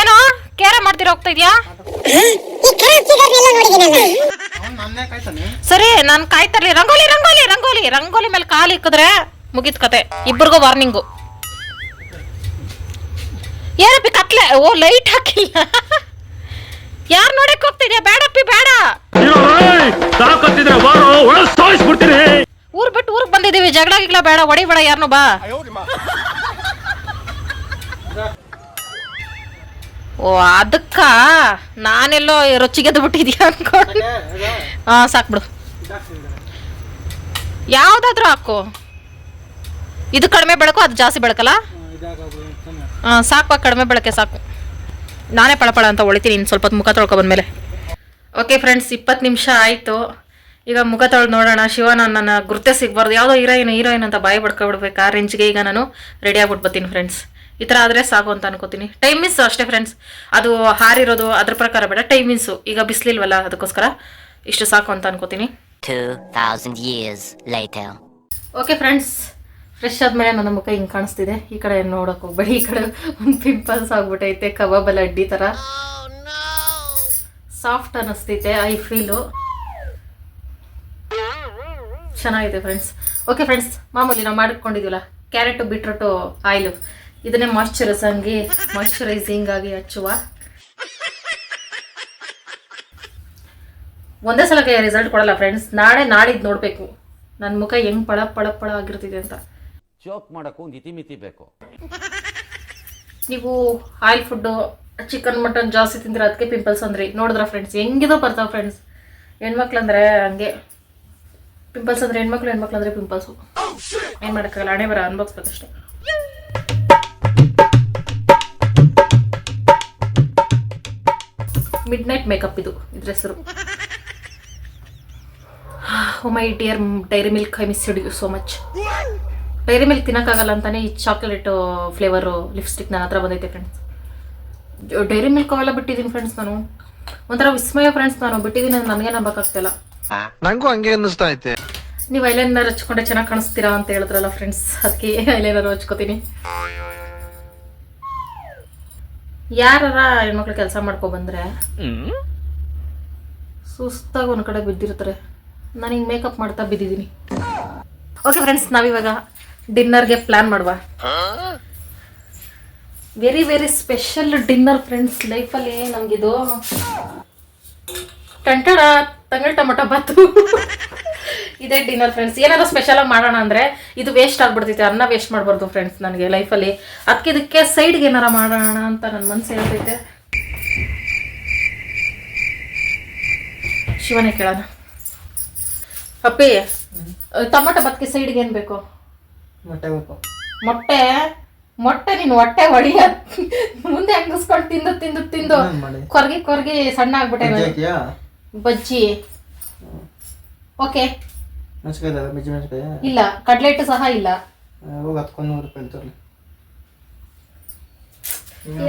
ಏನು? ಕೇರ ಮಾಡ್ತೀರ ಹೋಗ್ತಾ ಇದ್ಯಾ? ಸರಿ ನಾನು ಕಾಯ್ತರ್ಲಿ ರಂಗೋಲಿ ರಂಗೋಲಿ ರಂಗೋಲಿ. ರಂಗೋಲಿ ಮೇಲೆ ಕಾಲು ಇಕ್ಕಿದ್ರೆ ಮುಗಿತ್ ಕತೆ. ಇಬ್ಬರಿಗೂ ವಾರ್ನಿಂಗು ಏನಪ್ಪಿ ಕತ್ಲೆ. ಓ ಲೈಟ್ ಹಾಕಿಲ್ಲ. ಯಾರು ನೋಡಕ್ ಹೋಗ್ತಿದ್ಯಾ? ಬೇಡಪ್ಪಿ ಬೇಡ. ಊರ್ ಬಿಟ್ಟು ಊರಿಗೆ ಬಂದಿದೀವಿ ಜಗಳ ಗಿಗ್ಲ ಬೇಡ ಒಡಿ ಬೇಡ ಯಾರನ್ನು ಬಾ ಓ ಅದಕ್ಕ ನಾನೆಲ್ಲೋ ರೊಚ್ಚಿಗೆದ್ದು ಬಿಟ್ಟಿದ್ಯಾ ಅನ್ಕೊಂಡು. ಹಾ ಸಾಕ್ಬಿಡು ಯಾವ್ದಾದ್ರು ಹಾಕು. ಇದು ಕಡಿಮೆ ಬೆಳಕು ಅದು ಜಾಸ್ತಿ ಬೆಳಕಲ್ಲ? ಸಾಕು ಕಡಿಮೆ ಬಳಕೆ ಸಾಕು. ನಾನೇ ಪಳಪಳ ಅಂತ ಹೊಳಿತೀನಿ ಇನ್ನು ಸ್ವಲ್ಪ ಹೊತ್ತು ಮುಖ ತೊಳ್ಕೊ ಬಂದಮೇಲೆ. ಓಕೆ ಫ್ರೆಂಡ್ಸ್ ಇಪ್ಪತ್ತು ನಿಮಿಷ ಆಯಿತು. ಈಗ ಮುಖ ತೊಳೆದು ನೋಡೋಣ. ಶಿವನ ನನ್ನ ಗುರುತೇ ಸಿಗಬಾರ್ದು. ಯಾವುದೋ ಹೀರೋಯಿನ್ ಹೀರೋಯಿನ್ ಅಂತ ಬಾಯಿ ಬಡ್ಕೊಬಿಡ್ಬೇಕು. ಆ ರೇಂಜ್ಗೆ ಈಗ ನಾನು ರೆಡಿ ಆಗ್ಬಿಟ್ಟು ಬರ್ತೀನಿ ಫ್ರೆಂಡ್ಸ್ ಈ ಥರ ಆದರೆ ಸಾಕು ಅಂತ ಅನ್ಕೋತೀನಿ. ಟೈಮ್ ಅಷ್ಟೇ ಫ್ರೆಂಡ್ಸ್ ಅದು ಹಾರಿರೋದು ಅದ್ರ ಪ್ರಕಾರ ಬೇಡ. ಟೈಮ್ ಮಿಸ್ಸು ಈಗ ಬಿಸಿಲಿಲ್ವಲ್ಲ ಅದಕ್ಕೋಸ್ಕರ ಇಷ್ಟು ಸಾಕು ಅಂತ ಅನ್ಕೋತೀನಿ. 2000 years later. Okay friends fresh ಆದ್ಮೇಲೆ ನನ್ನ ಮುಖ ಹಿಂಗೆ ಕಾಣಿಸ್ತಿದೆ. ಈ ಕಡೆ ನೋಡಕ್ ಹೋಗ್ಬೇಡಿ. ಈ ಕಡೆ ಒಂದು ಪಿಂಪಲ್ಸ್ ಆಗ್ಬಿಟ್ಟೈತೆ. ಕಬಾಬಲ್ಲ ಅಡ್ಡಿ ಥರ ಸಾಫ್ಟ್ ಅನಿಸ್ತೈತೆ ಐ ಫೀಲು ಚೆನ್ನಾಗಿದೆ ಫ್ರೆಂಡ್ಸ್ ಓಕೆ ಫ್ರೆಂಡ್ಸ್ ಮಾಮೂಲಿ ನಾವು ಮಾಡಿಕೊಂಡಿದ್ವಲ್ಲ ಕ್ಯಾರೆಟು ಬಿಟ್ರೋಟು ಆಯಿಲು ಇದನ್ನೇ ಮಾಯ್ಶ್ಚರೈಸಂಗಿ ಮಾಯ್ಶ್ಚರೈಸಿಂಗ್ ಆಗಿ ಹಚ್ಚುವ. ಒಂದೇ ಸಲಕ್ಕೆ ರಿಸಲ್ಟ್ ಕೊಡಲ್ಲ ಫ್ರೆಂಡ್ಸ್ ನಾಳೆ ನಾಳಿದ್ದು ನೋಡಬೇಕು. ನನ್ನ ಮುಖ ಹೆಂಗ್ ಪಳ ಪಳ ಪಳ ಆಗಿರ್ತಿದೆ ಅಂತ. ಜೋಕ್ ಮಾಡೋಕ್ಕೂ ಒಂದು ಇತಿಮಿತಿ ಬೇಕು. ನೀವು ಆಯಿಲ್ ಫುಡ್ಡು, ಚಿಕನ್, ಮಟನ್ ಜಾಸ್ತಿ ತಿಂದ್ರೆ ಅದಕ್ಕೆ ಪಿಂಪಲ್ಸ್ ಅಂದ್ರಿ. ನೋಡಿದ್ರ ಫ್ರೆಂಡ್ಸ್ ಹೆಂಗಿದೋ ಬರ್ತಾವ ಫ್ರೆಂಡ್ಸ್ ಹೆಣ್ಮಕ್ಳು ಅಂದ್ರೆ ಹಂಗೆ. ಪಿಂಪಲ್ಸ್ ಅಂದ್ರೆ ಹೆಣ್ಮಕ್ಳು ಹೆಣ್ಮಕ್ಳು ಅಂದ್ರೆ ಪಿಂಪಲ್ಸು ಏನು ಮಾಡೋಕ್ಕಾಗಲ್ಲ, ಹಣೆ ಬರ ಅನ್ಭವಿಸ್ಬೇಕಷ್ಟೆ ಮಿಡ್ ನೈಟ್ ಮೇಕಪ್ ಇದು, ಇದ್ರ ಹೆಸರು. My dear Dairy Milk I miss you so much Dairy Milk ತಿನ್ನೋಕ್ಕಾಗಲ್ಲ ಅಂತಾನೆ ಈ ಚಾಕ್ಲೇಟ್ ಫ್ಲೇವರು ಲಿಪ್ಸ್ಟಿಕ್ ನನ್ನ ಹತ್ರ ಬಂದೈತೆ ಫ್ರೆಂಡ್ಸ್ ಡೈರಿ ಮಿಲ್ಕ್ ಅವೆಲ್ಲ ಬಿಟ್ಟಿದ್ದೀನಿ ಫ್ರೆಂಡ್ಸ್ ನಾನು. ಒಂಥರ ವಿಸ್ಮಯ ಫ್ರೆಂಡ್ಸ್ ನಾನು. ಬಿಟ್ಟಿದ್ದೀನಿ ಅಂತ ನನಗೆ ನಂಬಕ್ಕಾಗ್ತಿಲ್ಲ ನಂಗೂ ಹಂಗೆ ಅನ್ನಿಸ್ತಾ ಐತೆ. ನೀವು ಐಲೈನರ್ ಹಚ್ಕೊಂಡೆ ಚೆನ್ನಾಗಿ ಕಾಣಿಸ್ತೀರಾ ಅಂತ ಹೇಳಿದ್ರಲ್ಲ ಫ್ರೆಂಡ್ಸ್ ಅದಕ್ಕೆ ಐಲೈನರ್ ಹಚ್ಕೋತೀನಿ. ಯಾರ ಹೆಣ್ಮಕ್ಳು ಕೆಲಸ ಮಾಡ್ಕೊ ಬಂದ್ರೆ ಸುಸ್ತಾಗಿ ಒಂದ್ ಕಡೆ ಬಿದ್ದಿರ್ತಾರೆ. ನಾನು ಹಿಂಗೆ ಮೇಕಪ್ ಮಾಡ್ತಾ ಬಿದ್ದಿದ್ದೀನಿ. ಓಕೆ ಫ್ರೆಂಡ್ಸ್ ನಾವಿವಾಗ ಡಿನ್ನರ್ಗೆ ಪ್ಲಾನ್ ಮಾಡುವ. Very very special dinner friends ಲೈಫಲ್ಲಿ ನಮಗಿದು ಟಂಟಡ ತಂಗಳ ಟೊಮೊಟೊ ಬಾತು. ಇದೇ ಡಿನ್ನರ್ ಫ್ರೆಂಡ್ಸ್ ಏನಾದ್ರು ಸ್ಪೆಷಲ್ ಆಗಿ ಮಾಡೋಣ ಅಂದ್ರೆ ಇದು ವೇಸ್ಟ್ ಆಗ್ಬಿಡ್ತೈತೆ. ಅನ್ನ ವೇಸ್ಟ್ ಮಾಡಬಾರ್ದು ಫ್ರೆಂಡ್ಸ್ ನನಗೆ ಲೈಫಲ್ಲಿ ಅದಕ್ಕೆ ಇದಕ್ಕೆ ಸೈಡ್ಗೆ ಏನಾರ ಮಾಡೋಣ ಅಂತ ನನ್ನ ಮನಸ್ಸು ಹೇಳ್ತೈತೆ. ಶಿವನೇ ಕೇಳೋಣ. ಅಪ್ಪಿ ಟೊಮೊಟೊ ಬದಕ್ಕೆ ಸೈಡ್ಗೆ ಏನು ಬೇಕು? ಮೊಟ್ಟೆ ಬೇಕು. ಮೊಟ್ಟೆ? ಮೊಟ್ಟೆ ನೀನು ಹೊಟ್ಟೆ ಹೊಡಿಯ. ಮುಂದೆ ಅಂಗಿಸ್ಕೊಂಡು ತಿಂದು ತಿಂದು ತಿಂದು? ಕೊರ್ಗಿ ಕೊರ್ಗಿ ಸಣ್ಣ ಆಗ್ಬಿಟ್ಟೆ ಬಜ್ಜಿ ಓಕೆ. ಇಲ್ಲ ಕಡ್ಲೆಟ್ ಸಹ ಇಲ್ಲ. ಹೋಗಿ ಹತ್ಕೊಂಡು ನೂರು ರೂಪಾಯಿ ತರಲಿ.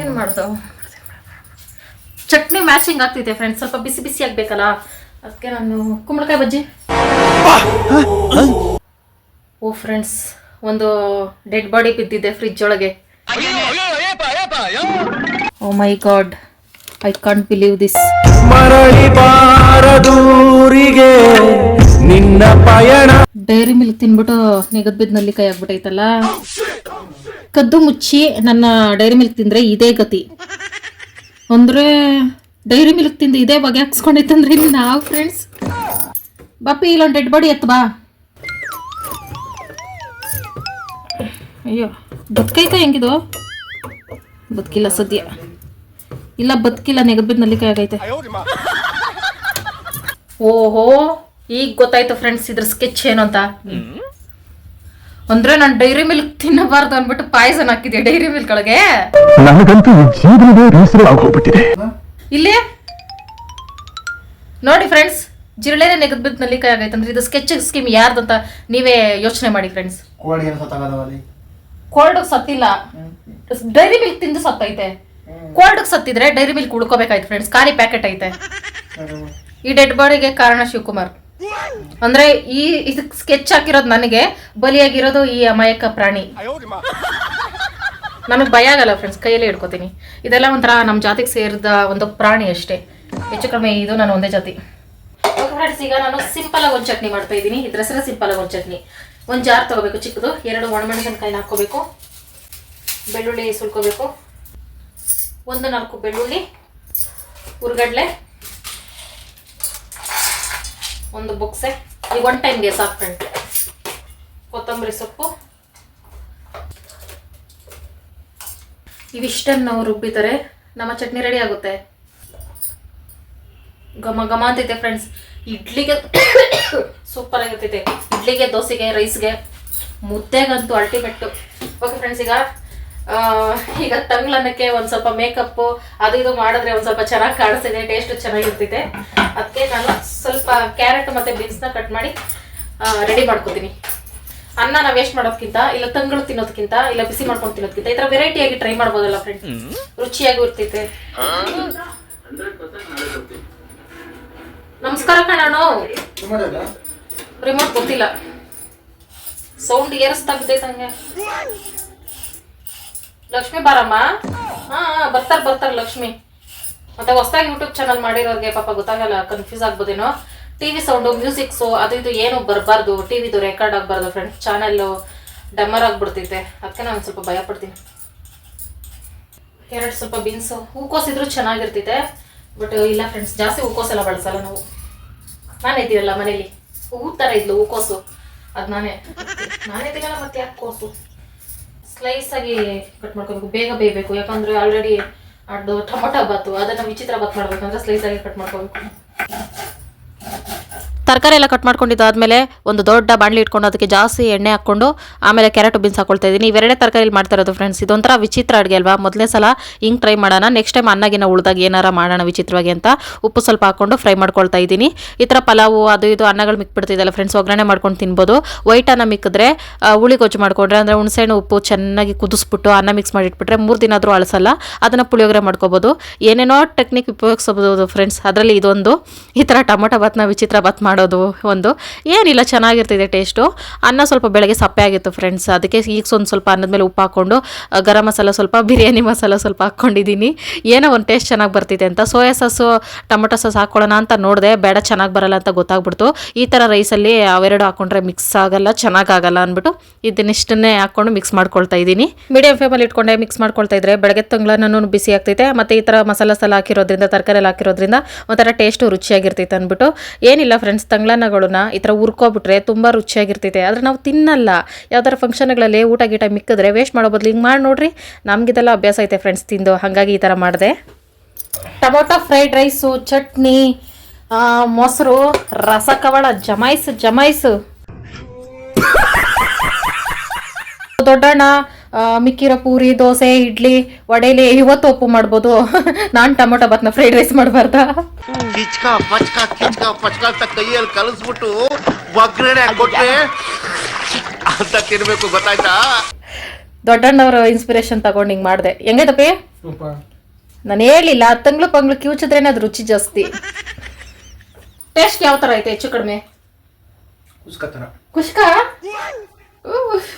ಏನ್ ಮಾಡ್ತಾವ? ಚಟ್ನಿ ಮ್ಯಾಚಿಂಗ್ ಆಗ್ತಿದೆ ಫ್ರೆಂಡ್ಸ್ ಸ್ವಲ್ಪ ಬಿಸಿ ಬಿಸಿ ಆಗ್ಬೇಕಲ್ಲ? ಅದಕ್ಕೆ ನಾನು ಕುಂಬಳಕಾಯಿ ಬಜ್ಜಿ. ಓ ಫ್ರೆಂಡ್ಸ್ ಒಂದು ಡೆಡ್ ಬಾಡಿ ಬಿದ್ದಿದೆ ಫ್ರಿಜ್ ಒಳಗೆ. ಓ my God I can't believe this ಮರಳಿ ಬಾರದೂರಿಗೆ ನಿನ್ನ ಪಯಣ. ಡೈರಿ ಮಿಲ್ಕ್ ತಿನ್ಬಿಟ್ಟು ನೆಗದ್ ಬಿದ್ದ ನಲ್ಲಿ ಕೈ ಆಗ್ಬಿಟ್ಟೈತಲ್ಲ ಕದ್ದು ಮುಚ್ಚಿ ನನ್ನ ಡೈರಿ ಮಿಲ್ಕ್ ತಿಂದ್ರೆ ಇದೇ ಗತಿ. ಅಂದ್ರೆ ಡೈರಿ ಮಿಲ್ಕ್ ತಿಂದು ಇದೇ ಬಗೆ ಹಾಕ್ಸ್ಕೊಂಡೈತಂದ್ರೆ ಇಲ್ಲಿ ನಾವು ಫ್ರೆಂಡ್ಸ್ ಬಾಪಿ ಇಲ್ಲೊಂದು ಡೆಡ್ ಬಾಡಿ ಎತ್ತು ಬಾ. ಅಯ್ಯೋ ಬದುಕೈತ ಹೆಂಗಿದು ಬದುಕಿಲ್ಲ ಸದ್ಯ. ಇಲ್ಲ ಬದುಕಿಲ್ಲ ನೆಗಬಿದ್ ನಲ್ಲಿಕಾಯಿ ಆಗೈತೆ. ಓಹೋ ಈಗ ಗೊತ್ತಾಯ್ತು ಫ್ರೆಂಡ್ಸ್ ಇದ್ರ ಸ್ಕೆಚ್ ಏನು ಅಂತ. ಅಂದ್ರೆ ನಾನು ಡೈರಿ ಮಿಲ್ಕ್ ತಿನ್ನಬಾರ್ದು ಅಂದ್ಬಿಟ್ಟು ಪಾಯಸನ್ ಹಾಕಿದೆ ಡೈರಿ ಮಿಲ್ಕ್ ಒಳಗೆ? ಇಲ್ಲಿ. ನೋಡಿ ಫ್ರೆಂಡ್ಸ್ ಜಿರಳೆನೆ ನೆಗದ್ಬಿದ್ದು ನಲ್ಲಿಕಾಯಿ ಆಗೈತೆ. ಅಂದ್ರೆ ಇದು ಸ್ಕೆಚ್ ಸ್ಕೀಮ್ ಯಾರ್ದಂತ ನೀವೇ ಯೋಚನೆ ಮಾಡಿ ಫ್ರೆಂಡ್ಸ್ ಕೋಳಿ ಏನು ಕೋಲ್ಡ್ ಸತ್ತಿಲ್ಲ. ಡೈರಿ ಮಿಲ್ಕ್ ತಿಂದು ಸತ್ತೈತೆ. ಕೋಲ್ಡ್ ಸತ್ತಿದ್ರೆ ಡೈರಿ ಮಿಲ್ಕ್ ಉಳ್ಕೋಬೇಕಾಯ್ತು ಫ್ರೆಂಡ್ಸ್ ಖಾಲಿ ಪ್ಯಾಕೆಟ್ ಐತೆ. ಈ ಡೆಡ್ ಬಾಡಿಗೆ ಕಾರಣ ಶಿವಕುಮಾರ್. ಅಂದ್ರೆ ಈ ಇದಕ್ ಸ್ಕೆಚ್ ಹಾಕಿರೋದು ನನಗೆ ಬಲಿಯಾಗಿರೋದು ಈ ಅಮಾಯಕ ಪ್ರಾಣಿ. ನನಗೆ ಭಯ ಆಗಲ್ಲ ಫ್ರೆಂಡ್ಸ್ ಕೈಯಲ್ಲೇ ಇಡ್ಕೋತೀನಿ ಇದೆಲ್ಲ ಒಂಥರ ನಮ್ಮ ಜಾತಿಗೆ ಸೇರಿದ ಒಂದು ಪ್ರಾಣಿ ಅಷ್ಟೇ. ಹೆಚ್ಚು ಕಡಿಮೆ ಇದು ನಾನು ಒಂದೇ ಜಾತಿ. ಫ್ರೆಂಡ್ಸ್ ಈಗ ನಾನು ಸಿಂಪಲ್ ಆಗಿ ಒಂದು ಚಟ್ನಿ ಮಾಡ್ತಾ ಇದ್ದೀನಿ. ಇದ್ರ ಹೆಸರು ಸಿಂಪಲ್ ಆಗಿ ಒಂದು ಚಟ್ನಿ. ಒಂದು ಜಾರ್ ತಗೋಬೇಕು ಚಿಕ್ಕದು. ಎರಡು ಒಣಮೆಣಸಿನಕಾಯಿನ ಹಾಕೋಬೇಕು. ಬೆಳ್ಳುಳ್ಳಿ ಸುಲ್ಕೋಬೇಕು. ಒಂದು ನಾಲ್ಕು ಬೆಳ್ಳುಳ್ಳಿ, ಉರ್ಗಡ್ಲೆ, ಒಂದು ಬೊಕ್ಸೆ. ಈಗ ಒನ್ ಟೈಮ್ಗೆ ಸಾಕು ಫ್ರೆಂಡ್ ಕೊತ್ತಂಬರಿ ಸೊಪ್ಪು. ಇವಿಷ್ಟನ್ನು ನಾವು ರುಬ್ಬಿದರೆ ನಮ್ಮ ಚಟ್ನಿ ರೆಡಿ ಆಗುತ್ತೆ. ಘಮ ಘಮ ಅಂತೈತೆ ಫ್ರೆಂಡ್ಸ್ ಇಡ್ಲಿಗೆ ಸೂಪರ್ ಆಗಿರ್ತೈತೆ. ಇಡ್ಲಿಗೆ ದೋಸೆಗೆ ರೈಸ್ಗೆ ಮುದ್ದೆಗಂತೂ ಅಲ್ಟಿಮೇಟು ಓಕೆ ಫ್ರೆಂಡ್ಸ್ ಈಗ ಈಗ ತಂಗ್ಲನ್ನಕ್ಕೆ ಒಂದು ಸ್ವಲ್ಪ ಮೇಕಪ್ಪು ಅದು ಇದು ಮಾಡಿದ್ರೆ ಒಂದು ಸ್ವಲ್ಪ ಚೆನ್ನಾಗಿ ಕಾಣಿಸ್ತಿದೆ ಟೇಸ್ಟ್ ಚೆನ್ನಾಗಿರ್ತಿದೆ. ಅದಕ್ಕೆ ನಾನು ಸ್ವಲ್ಪ ಕ್ಯಾರೆಟ್ ಮತ್ತು ಬೀನ್ಸ್ನ ಕಟ್ ಮಾಡಿ ರೆಡಿ ಮಾಡ್ಕೋತೀನಿ. ಅನ್ನ ನಾವು ವೇಸ್ಟ್ ಮಾಡೋದಕ್ಕಿಂತ ಇಲ್ಲ ತಂಗಳು ತಿನ್ನೋದಕ್ಕಿಂತ ಇಲ್ಲ ಬಿಸಿ ಮಾಡ್ಕೊಂಡು ತಿನ್ನೋದಕ್ಕಿಂತ ಈ ಥರ ವೆರೈಟಿಯಾಗಿ ಟ್ರೈ ಮಾಡ್ಬೋದಲ್ಲ ಫ್ರೆಂಡ್ಸ್ ರುಚಿಯಾಗಿ ಇರ್ತೈತೆ. ನಮಸ್ಕಾರ ಕಣಣ್ಣ. ರಿಮೋಟ್ ಗೊತ್ತಿಲ್ಲ. ಸೌಂಡ್ ಏರಿಸ್ತಾ ಬಿದ್ದೈತೆ ಹಂಗೆ. ಲಕ್ಷ್ಮಿ ಬಾರಮ್ಮ? ಹಾ ಬರ್ತಾರೆ, ಬರ್ತಾರ ಲಕ್ಷ್ಮಿ. ಮತ್ತೆ ಹೊಸದಾಗಿ ಯೂಟ್ಯೂಬ್ ಚಾನಲ್ ಮಾಡಿರೋರಿಗೆ ಪಾಪ ಗೊತ್ತಾಗಲ್ಲ ಕನ್ಫ್ಯೂಸ್ ಆಗ್ಬೋದೇನೋ. ಟಿವಿ ಸೌಂಡು ಮ್ಯೂಸಿಕ್ಸು ಅದು ಇದು ಏನು ಬರಬಾರ್ದು. ಟಿವಿದು ರೆಕಾರ್ಡ್ ಆಗಬಾರ್ದು ಫ್ರೆಂಡ್ಸ್ ಚಾನೆಲ್ಲು ಡಮ್ಮರ್ ಆಗ್ಬಿಡ್ತೈತೆ. ಅದಕ್ಕೆ ನಾನು ಸ್ವಲ್ಪ ಭಯ ಪಡ್ತೀನಿ. ಎರಡು ಸ್ವಲ್ಪ ಬೀನ್ಸು ಹೂಕೋಸಿದ್ರು ಚೆನ್ನಾಗಿರ್ತೈತೆ. ಬಟ್ ಇಲ್ಲ ಫ್ರೆಂಡ್ಸ್ ಜಾಸ್ತಿ ಹೂಕೋಸೆಲ್ಲ ಬಳಸಲ್ಲ ನಾವು. ನಾನು ಇದ್ದೀರಲ್ಲ ಮನೇಲಿ? ಹೂ ಇದ್ಲು ಹೂಕೋಸು ಅದ್ ನಾನೇ ನಾನೇ ತಿನ್ನಲ್ಲ ಮತ್ತೆ ಯಾಕೆ ಕೋಸು? ಸ್ಲೈಸ್ ಆಗಿ ಕಟ್ ಮಾಡ್ಕೋಬೇಕು, ಬೇಗ ಬೇಯಬೇಕು. ಯಾಕಂದ್ರೆ ಆಲ್ರೆಡಿ ಅದು ಟೊಮೊಟೊ ಬಾತು. ಅದನ್ನ ವಿಚಿತ್ರ ಬಾತ್ ಮಾಡ್ಬೇಕಂದ್ರೆ ಸ್ಲೈಸ್ ಆಗಿ ಕಟ್ ಮಾಡ್ಕೋಬೇಕು. ತರಕಾರಿ ಎಲ್ಲ ಕಟ್ ಮಾಡ್ಕೊಂಡಿದ್ದಾದ್ಮೇಲೆ ಒಂದು ದೊಡ್ಡ ಬಾಣಲಿ ಇಟ್ಕೊಂಡು ಅದಕ್ಕೆ ಜಾಸ್ತಿ ಎಣ್ಣೆ ಹಾಕ್ಕೊಂಡು ಆಮೇಲೆ ಕ್ಯಾರೆಟ್ ಬೀನ್ಸ್ ಹಾಕೊಳ್ತಾ ಇದ್ದೀನಿ. ಇವೆರಡೇ ತರಕಾರಿಲಿ ಮಾಡ್ತಾ ಇರೋದು ಫ್ರೆಂಡ್ಸ್ ಇದೊಂಥರ ವಿಚಿತ್ರ ಅಡುಗೆ ಅಲ್ವಾ? ಮೊದಲನೇ ಸಲ ಹಿಂಗೆ ಟ್ರೈ ಮಾಡೋಣ. ನೆಕ್ಸ್ಟ್ ಟೈಮ್ ಅನ್ನಗಿನ ಉಳಿದಾಗ ಏನಾರ ಮಾಡೋಣ ವಿಚಿತ್ರವಾಗಿ ಅಂತ ಉಪ್ಪು ಸ್ವಲ್ಪ ಹಾಕ್ಕೊಂಡು ಫ್ರೈ ಮಾಡ್ಕೊಳ್ತಾ ಇದ್ದೀನಿ. ಈ ಥರ ಪಲಾವು, ಅದು ಇದು ಅನ್ನಗಳು ಮಿಕ್ಬಿಡ್ತಿದ್ದಲ್ಲ ಫ್ರೆಂಡ್ಸ್ ಒಗ್ಗರಣೆ ಮಾಡ್ಕೊಂಡು ತಿನ್ಬೋದು. ವೈಟ್ ಅನ್ನ ಮಿಕ್ಕಿದ್ರೆ ಹುಳಿ ಗೊಜ್ಜು ಮಾಡ್ಕೊಂಡ್ರೆ, ಅಂದರೆ ಹುಣಸೆಹಣ್ಣು ಉಪ್ಪು ಚೆನ್ನಾಗಿ ಕುದಿಸ್ಬಿಟ್ಟು ಅನ್ನ ಮಿಕ್ಸ್ ಮಾಡಿಟ್ಬಿಟ್ರೆ ಮೂರು ದಿನ ಆದರೂ ಅಳಸಲ್ಲ. ಅದನ್ನು ಪುಳಿಯೋಗರೆ ಮಾಡ್ಕೋಬೋದು. ಏನೇನೋ ಟೆಕ್ನಿಕ್ ಉಪಯೋಗಿಸಬಹುದು ಫ್ರೆಂಡ್ಸ್ ಅದರಲ್ಲಿ ಇದೊಂದು. ಈ ಥರ ಟೊಮೊಟೊ ಬಾತ್ನ ವಿಚಿತ್ರ ಬಾತ್ ಮಾಡೋದು ಒಂದು ಏನಿಲ್ಲ, ಚೆನ್ನಾಗಿರ್ತಿದೆ ಟೇಸ್ಟು ಅನ್ನ ಸ್ವಲ್ಪ ಬೆಳಗ್ಗೆ ಸಪ್ಪೆ ಆಗಿತ್ತು ಫ್ರೆಂಡ್ಸ್ ಅದಕ್ಕೆ ಈಗ ಒಂದು ಸ್ವಲ್ಪ ಅನ್ನದ ಮೇಲೆ ಉಪ್ಪು ಹಾಕ್ಕೊಂಡು ಗರಂ ಮಸಾಲ ಸ್ವಲ್ಪ, ಬಿರಿಯಾನಿ ಮಸಾಲ ಸ್ವಲ್ಪ ಹಾಕ್ಕೊಂಡಿದ್ದೀನಿ ಏನೋ ಒಂದು ಟೇಸ್ಟ್ ಚೆನ್ನಾಗಿ ಬರ್ತಿದೆ ಅಂತ. ಸೋಯಾ ಸಾಸು, ಟೊಮೊಟೊ ಸಾಸ್ ಹಾಕ್ಕೊಳ್ಳೋಣ ಅಂತ ನೋಡಿದೆ. ಬೇಡ, ಚೆನ್ನಾಗಿ ಬರಲ್ಲ ಅಂತ ಗೊತ್ತಾಗ್ಬಿಡ್ತು. ಈ ಥರ ರೈಸಲ್ಲಿ ಅವೆರಡು ಹಾಕ್ಕೊಂಡ್ರೆ ಮಿಕ್ಸ್ ಆಗಲ್ಲ ಚೆನ್ನಾಗಾಗಲ್ಲ ಅಂದ್ಬಿಟ್ಟು ಇದನ್ನಿಷ್ಟನ್ನೇ ಹಾಕ್ಕೊಂಡು ಮಿಕ್ಸ್ ಮಾಡ್ಕೊಳ್ತಾ ಇದ್ದೀನಿ ಮೀಡಿಯಂ ಫ್ಲೇಮಲ್ಲಿ ಇಟ್ಕೊಂಡೆ ಮಿಕ್ಸ್ ಮಾಡ್ಕೊಳ್ತಾ ಇದ್ರೆ ಬೆಳಗ್ಗೆ ತಂಗ್ಳನ್ನೂ ಬಿಸಿ ಆಗ್ತೈತೆ. ಮತ್ತು ಈ ಥರ ಮಸಾಲ ಸಲ ಹಾಕಿರೋದ್ರಿಂದ ತರಕಾರಿಲ್ಲ ಹಾಕಿರೋದ್ರಿಂದ ಒಂಥರ ಟೇಸ್ಟು ರುಚಿಯಾಗಿರ್ತೈತೆ ಅಂದ್ಬಿಟ್ಟು. ಏನಿಲ್ಲ ಫ್ರೆಂಡ್ಸ್ ತಂಗ್ಳನ್ನಗಳನ್ನ ಈ ಥರ ಹುರ್ಕೊಬಿಟ್ರೆ ತುಂಬ ರುಚಿಯಾಗಿರ್ತೈತೆ. ಆದರೆ ನಾವು ತಿನ್ನಲ್ಲ. ಯಾವ್ದಾರ ಫಂಕ್ಷನ್ಗಳಲ್ಲಿ ಊಟ ಗೀಟ ಮಿಕ್ಕಿದ್ರೆ ವೇಸ್ಟ್ ಮಾಡೋ ಬದಲು ಹಿಂಗೆ ಮಾಡಿ ನೋಡ್ರಿ. ನಮಗಿದೆಲ್ಲ ಅಭ್ಯಾಸ ಐತೆ ಫ್ರೆಂಡ್ಸ್ ತಿಂದು. ಹಾಗಾಗಿ ಈ ಥರ ಮಾಡಿದೆ. ಟೊಮೊಟೊ ಫ್ರೈಡ್ ರೈಸು ಚಟ್ನಿ ಮೊಸರು ರಸ ಕವಳ ಜಮಾಯಿಸು ಜಮಾಯ್ಸು. ದೊಡ್ಡಣ್ಣ ಮಿಕ್ಕಿರೋ ಪೂರಿ ದೋಸೆ ಇಡ್ಲಿ ವಡೇಲಿ ಇವತ್ತು ಒಪ್ಪು ಮಾಡ್ಬೋದು. ನಾನು ಟೊಮೊಟೊ ಬಾತ್ನ ಫ್ರೈಡ್ ರೈಸ್ ಮಾಡಬಾರ್ದ? ಕಿಚ್ಕ ಪಚ್ಕ ಕಿಚ್ಕ ಪಚ್ಕ ಅಂತ ಕೈಯಲ್ಲಿ ಕಲಿಸ್ಬಿಟ್ಟು ಒಗ್ಗರಣೆ ಅಂತ ತಿನ್ಬೇಕು ಗೊತ್ತಾಯ್ತಾ? ದೊಡ್ಡಣ್ಣವ್ರ ಇನ್ಸ್ಪಿರೇಷನ್ ತಗೊಂಡು ಹಿಂಗೆ ಮಾಡಿದೆ. ಹೆಂಗೆ ತಪ್ಪಿ ನಾನು ಹೇಳಿಲ್ಲ ತಂಗ್ಳು ಪಂಗ್ಳು ಕಿವುಚಿದ್ರೇನೆ ಅದು ರುಚಿ ಜಾಸ್ತಿ. ಟೇಸ್ಟ್ ಯಾವ ಥರ ಐತೆ ಹೆಚ್ಚು ಕಡಿಮೆ? ಖುಷ್ಕ ಥರ ಕುಷ್ಕ?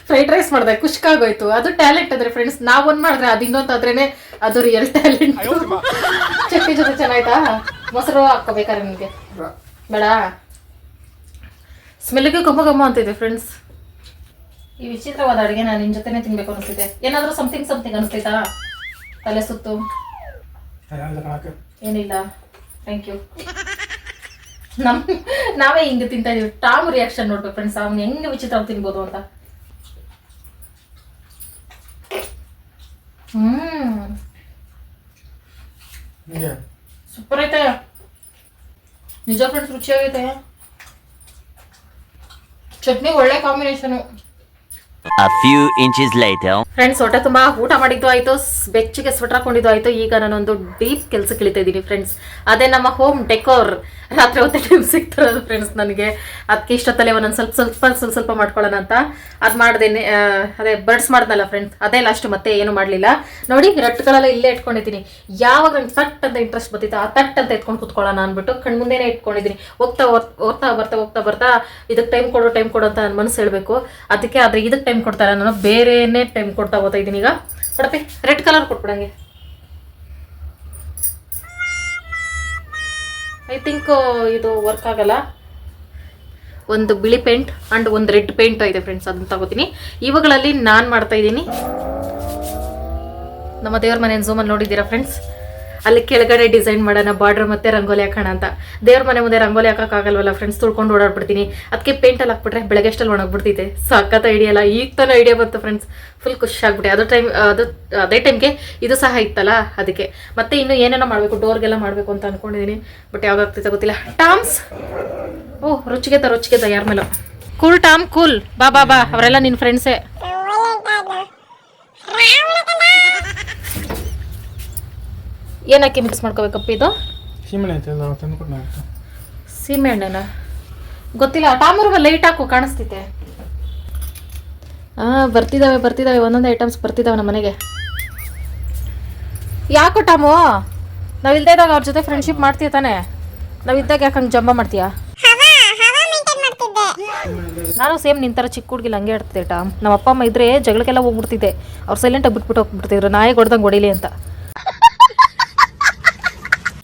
ಫ್ರೈಡ್ ರೈಸ್ ಮಾಡಿದೆ ಕುಷ್ಕ ಆಗೋಯ್ತು ಅದು ಟ್ಯಾಲೆಂಟ್ ಅಂದ್ರೆ ಫ್ರೆಂಡ್ಸ್ ನಾವ್ ಒಂದ್ ಮಾಡಿದ್ರೆ ಅದು ಆದ್ರೇನೆ ಅದು ರಿಯಲ್ ಟ್ಯಾಲೆಂಟ್ ಚಟ್ನಿ ಜೊತೆ ಚೆನ್ನಾಯ್ತಾ? ಮೊಸರು ಹಾಕೋಬೇಕಾರೆ ನಿಮಗೆ? ಬೇಡ. ಸ್ಮೆಲ್ಗೆ ಗಮ್ಮ ಗಮ್ಮ ಅಂತಿದೆ ಫ್ರೆಂಡ್ಸ್ ಈ ವಿಚಿತ್ರವಾದ ಅಡುಗೆ ನಾನು ನಿನ್ ಜೊತೆನೆ ತಿನ್ಬೇಕು ಅನಿಸ್ತಿದೆ ಏನಾದರೂ ಸಮಥಿಂಗ್ ಸಮಥಿಂಗ್ ಅನಿಸ್ತೈತಾ ತಲೆ ಸುತ್ತು. ಏನಿಲ್ಲ. ಥ್ಯಾಂಕ್ ಯು ನಮ್ ನಾವೇ ಹಿಂಗೆ ತಿಂತಾ ಇದೀವಿ. ಟಾಮ್ ರಿಯಾಕ್ಷನ್ ನೋಡ್ಬೇಕು ಫ್ರೆಂಡ್ಸ್ ಅವ್ನು ಹೆಂಗೆ ವಿಚಿತ್ರ ತಿನ್ಬೋದು ಅಂತ. ಹ್ಮ್. ನಿಜ ಸೂಪರ್ ಐತೆ. ನಿಜ ಫ್ರೆಂಡ್ಸ್ ರುಚಿಯಾಗೈತೆ. ಚಟ್ನಿ ಒಳ್ಳೆ combination A few inches later. Friends ಹೊಟ್ಟೆ ತುಂಬಾ ಊಟ ಮಾಡಿದ್ದು ಆಯ್ತು, ಬೆಚ್ಚಗೆ ಸ್ವೆಟರ್ ಹಾಕೊಂಡಿದ್ದು ಆಯ್ತು. ಈಗ ನಾನೊಂದು ಡೀಪ್ ಕೆಲಸಕ್ಕೆ ಇಳಿತಾ ಇದ್ದೀನಿ ಫ್ರೆಂಡ್ಸ್ ಅದೇ ನಮ್ಮ ಹೋಮ್ ಡೆಕೋರ್ ರಾತ್ರಿ ಹೊತ್ತೆ ಟೈಮ್ ಸಿಗ್ತಿರೋದು ಫ್ರೆಂಡ್ಸ್ ನನಗೆ. ಅದಕ್ಕೆ ಇಷ್ಟೊತ್ತಲ್ಲೇ ಒಂದೊಂದು ಸ್ವಲ್ಪ ಸ್ವಲ್ಪ ಸ್ವಲ್ಪ ಸ್ವಲ್ಪ ಮಾಡ್ಕೊಳ್ಳೋಣ ಅಂತ. ಅದು ಮಾಡ್ದೇನೆ ಅದೇ ಬರ್ಡ್ಸ್ ಮಾಡ್ದಲ್ಲ ಫ್ರೆಂಡ್ಸ್ ಅದೇ ಲಾಸ್ಟ್ ಮತ್ತೆ ಏನು ಮಾಡಲಿಲ್ಲ. ನೋಡಿ ರಟ್ಗಳೆಲ್ಲ ಇಲ್ಲೇ ಇಟ್ಕೊಂಡಿದ್ದೀನಿ. ಯಾವಾಗ ನಂಗೆ ತಟ್ ಅಂತ ಇಂಟ್ರೆಸ್ಟ್ ಬರ್ತಿತ್ತು ಆ ತಟ್ ಅಂತ ಎತ್ಕೊಂಡು ಕುತ್ಕೊಳ್ಳೋಣ ಅಂದ್ಬಿಟ್ಟು ಕಣ್ಮುಂದೆನೇ ಇಟ್ಕೊಂಡಿದ್ದೀನಿ. ಹೋಗ್ತಾ ಓದ್ತಾ ಬರ್ತಾ, ಹೋಗ್ತಾ, ಬರ್ತಾ ಇದಕ್ಕೆ ಟೈಮ್ ಕೊಡು ಟೈಮ್ ಕೊಡು ಅಂತ ನನ್ನ ಮನಸ್ಸು ಹೇಳಬೇಕು. ಅದಕ್ಕೆ ಆದರೆ ಇದಕ್ಕೆ ಟೈಮ್ ಕೊಡ್ತಾರೆ ನಾನು ಬೇರೆನೇ ಟೈಮ್ ಕೊಡ್ತಾ ಹೋಗ್ತಾ ಇದ್ದೀನಿ ಈಗ. ಕೊಡಪ್ಪಿ ರೆಡ್ ಕಲರ್ ಕೊಟ್ಬಿಡಂಗೆ ಐ ಥಿಂಕ್ ಇದು ವರ್ಕ್ ಆಗಲ್ಲ. ಒಂದು ಬಿಳಿ ಪೇಂಟ್ ಆ್ಯಂಡ್ ಒಂದು ರೆಡ್ ಪೇಂಟ್ ಇದೆ ಫ್ರೆಂಡ್ಸ್ ಅದನ್ನ ತಗೋತೀನಿ. ಇವುಗಳಲ್ಲಿ ನಾನು ಮಾಡ್ತಾ ಇದ್ದೀನಿ. ನಮ್ಮ ದೇವ್ರ ಮನೆ ಝೂಮಲ್ಲಿ ನೋಡಿದ್ದೀರಾ ಫ್ರೆಂಡ್ಸ್ ಅಲ್ಲಿ ಕೆಳಗಡೆ ಡಿಸೈನ್ ಮಾಡೋಣ, ಬಾರ್ಡರ್ ಮತ್ತೆ ರಂಗೋಲಿ ಹಾಕೋಣ ಅಂತ. ದೇವ್ರ ಮನೆ ಮುಂದೆ ರಂಗೋಲಿ ಹಾಕೋಕ್ಕಾಗಲ್ವಲ್ಲ ಫ್ರೆಂಡ್ಸ್ ತುಳ್ಕೊಂಡು ಓಡಾಡ್ಬಿಡ್ತೀನಿ. ಅದಕ್ಕೆ ಪೇಂಟಲ್ಲಿ ಹಾಕ್ಬಿಟ್ರೆ ಬೆಳಗ್ಗೆ ಅಷ್ಟಲ್ಲಿ ಒಣಗ್ಬಿಡ್ತೈತೆ ಸಖತ್ ಐಡಿಯಾ ಅಲ್ಲ. ಈಗ ತಾನೇ ಐಡಿಯಾ ಬಂತು ಫ್ರೆಂಡ್ಸ್ ಫುಲ್ ಖುಷಿ ಆಗ್ಬಿಟ್ಟೆ. ಅದು ಟೈಮ್ ಅದು, ಅದೇ ಟೈಮ್ಗೆ ಇದು ಸಹ ಇತ್ತಲ್ಲ ಅದಕ್ಕೆ ಮತ್ತೆ ಇನ್ನು ಏನೇನೋ ಮಾಡಬೇಕು ಡೋರ್ಗೆಲ್ಲ ಮಾಡಬೇಕು ಅಂತ ಅನ್ಕೊಂಡಿದ್ದೀನಿ ಬಟ್ ಯಾವಾಗ ಆಗ್ತೈತೆ ಗೊತ್ತಿಲ್ಲ. ಟಾಮ್ಸ್? ಓಹ್ ರುಚಿಗೆ ತರ ರುಚಿಗೆ ತಯಾರ ಯಾರ ಮೇಲೋ. ಕೂಲ್ ಟಾಮ್ ಕೂಲ್ ಬಾ ಬಾ ಬಾ. ಅವರೆಲ್ಲ ನಿನ್ನ ಫ್ರೆಂಡ್ಸೇ ಏನಕ್ಕೆ ಮಿಕ್ಸ್ ಮಾಡ್ಕೋಬೇಕಪ್ಪ ಇದು? ನಾವು ನಾವು ಸೀಮೆಎಣ್ಣೆನ ಗೊತ್ತಿಲ್ಲ ಟಾಮರು ಲೈಟ್ ಹಾಕು ಕಾಣಿಸ್ತೈತೆ ಹಾಂ ಬರ್ತಿದ್ದಾವೆ ಬರ್ತಿದ್ದಾವೆ ಒಂದೊಂದು ಐಟಮ್ಸ್ ಬರ್ತಿದ್ದಾವೆ ನಮ್ಮ ಮನೆಗೆ. ಯಾಕೋ ಟಾಮು? ನಾವು ಇಲ್ಲದೇ ಇದ್ದಾಗ ಅವ್ರ ಜೊತೆ ಫ್ರೆಂಡ್ಶಿಪ್ ಮಾಡ್ತೀಯ ತಾನೆ? ನಾವಿದ್ದಾಗ ಯಾಕೆ ಹಂಗೆ ಜಂಬ ಮಾಡ್ತೀಯಾ? ನಾನು ಸೇಮ್ ನಿಂತರ ಥರ ಚಿಕ್ಕ ಹುಡುಗಿಲ್ಲ ಹಂಗೆ ಆಡ್ತಿದ್ದೆ ಟಾಮ್. ನಮ್ಮ ಅಪ್ಪ ಅಮ್ಮ ಇದ್ರೆ ಜಗಳಕ್ಕೆಲ್ಲ ಹೋಗ್ಬಿಡ್ತಿದ್ದೆ. ಅವ್ರು ಸೈಲೆಂಟಾಗಿ ಬಿಟ್ಬಿಟ್ಟು ಹೋಗ್ಬಿಡ್ತಿದ್ರು. ನಾಯಿ ಹೊಡ್ದಂಗೆ ಹೊಡಿಲಿ ಅಂತ.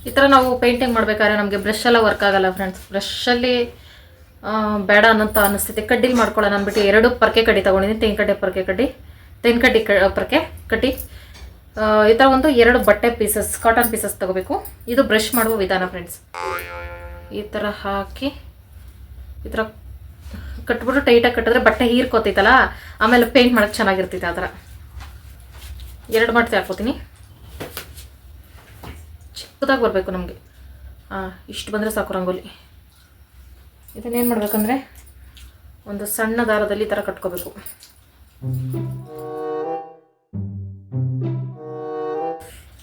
ಈ ಥರ ನಾವು ಪೇಂಟಿಂಗ್ ಮಾಡಬೇಕಾದ್ರೆ ನಮಗೆ ಬ್ರಷ್ ಎಲ್ಲ ವರ್ಕ್ ಆಗಲ್ಲ ಫ್ರೆಂಡ್ಸ್ ಬ್ರಷಲ್ಲಿ ಬೇಡ ಅನ್ನೋಂಥ ಅನಿಸ್ತೈತೆ. ಕಡ್ಡಿಲಿ ಮಾಡ್ಕೊಳ್ಳೋಣ ಅಂದ್ಬಿಟ್ಟು ಎರಡು ಪರ್ಕೆ ಕಡ್ಡಿ ತೊಗೊಂಡಿದ್ದೀನಿ. ತೆಂಗಿನ ಪರ್ಕೆ ಕಡ್ಡಿ ತೆಂಗಿನ ಕಡ್ಡಿ ಕ, ಪರ್ಕೆ ಕಡ್ಡಿ. ಈ ಥರ ಒಂದು ಎರಡು ಬಟ್ಟೆ ಪೀಸಸ್ ಕಾಟನ್ ಪೀಸಸ್ ತೊಗೋಬೇಕು. ಇದು ಬ್ರಷ್ ಮಾಡುವ ವಿಧಾನ ಫ್ರೆಂಡ್ಸ್ ಈ ಥರ ಹಾಕಿ, ಈ ಥರ ಕಟ್ಬಿಟ್ಟು ಟೈಟಾಗಿ ಕಟ್ಟಿದ್ರೆ ಬಟ್ಟೆ ಹೀರ್ಕೋತೈತಲ್ಲ, ಆಮೇಲೆ ಪೇಂಟ್ ಮಾಡೋಕ್ಕೆ ಚೆನ್ನಾಗಿರ್ತೈತೆ ಆ ಥರ ಎರಡು ಮಾಡ್ತಿ ಹಾಕ್ಕೋತೀನಿ ಚಿಕ್ಕದಾಗಿ ಬರಬೇಕು ನಮಗೆ. ಹಾಂ ಇಷ್ಟು ಬಂದರೆ ಸಾಕು ರಂಗೋಲಿ. ಇದನ್ನೇನು ಮಾಡಬೇಕಂದ್ರೆ ಒಂದು ಸಣ್ಣ ದಾರದಲ್ಲಿ ಈ ಥರ ಕಟ್ಕೋಬೇಕು.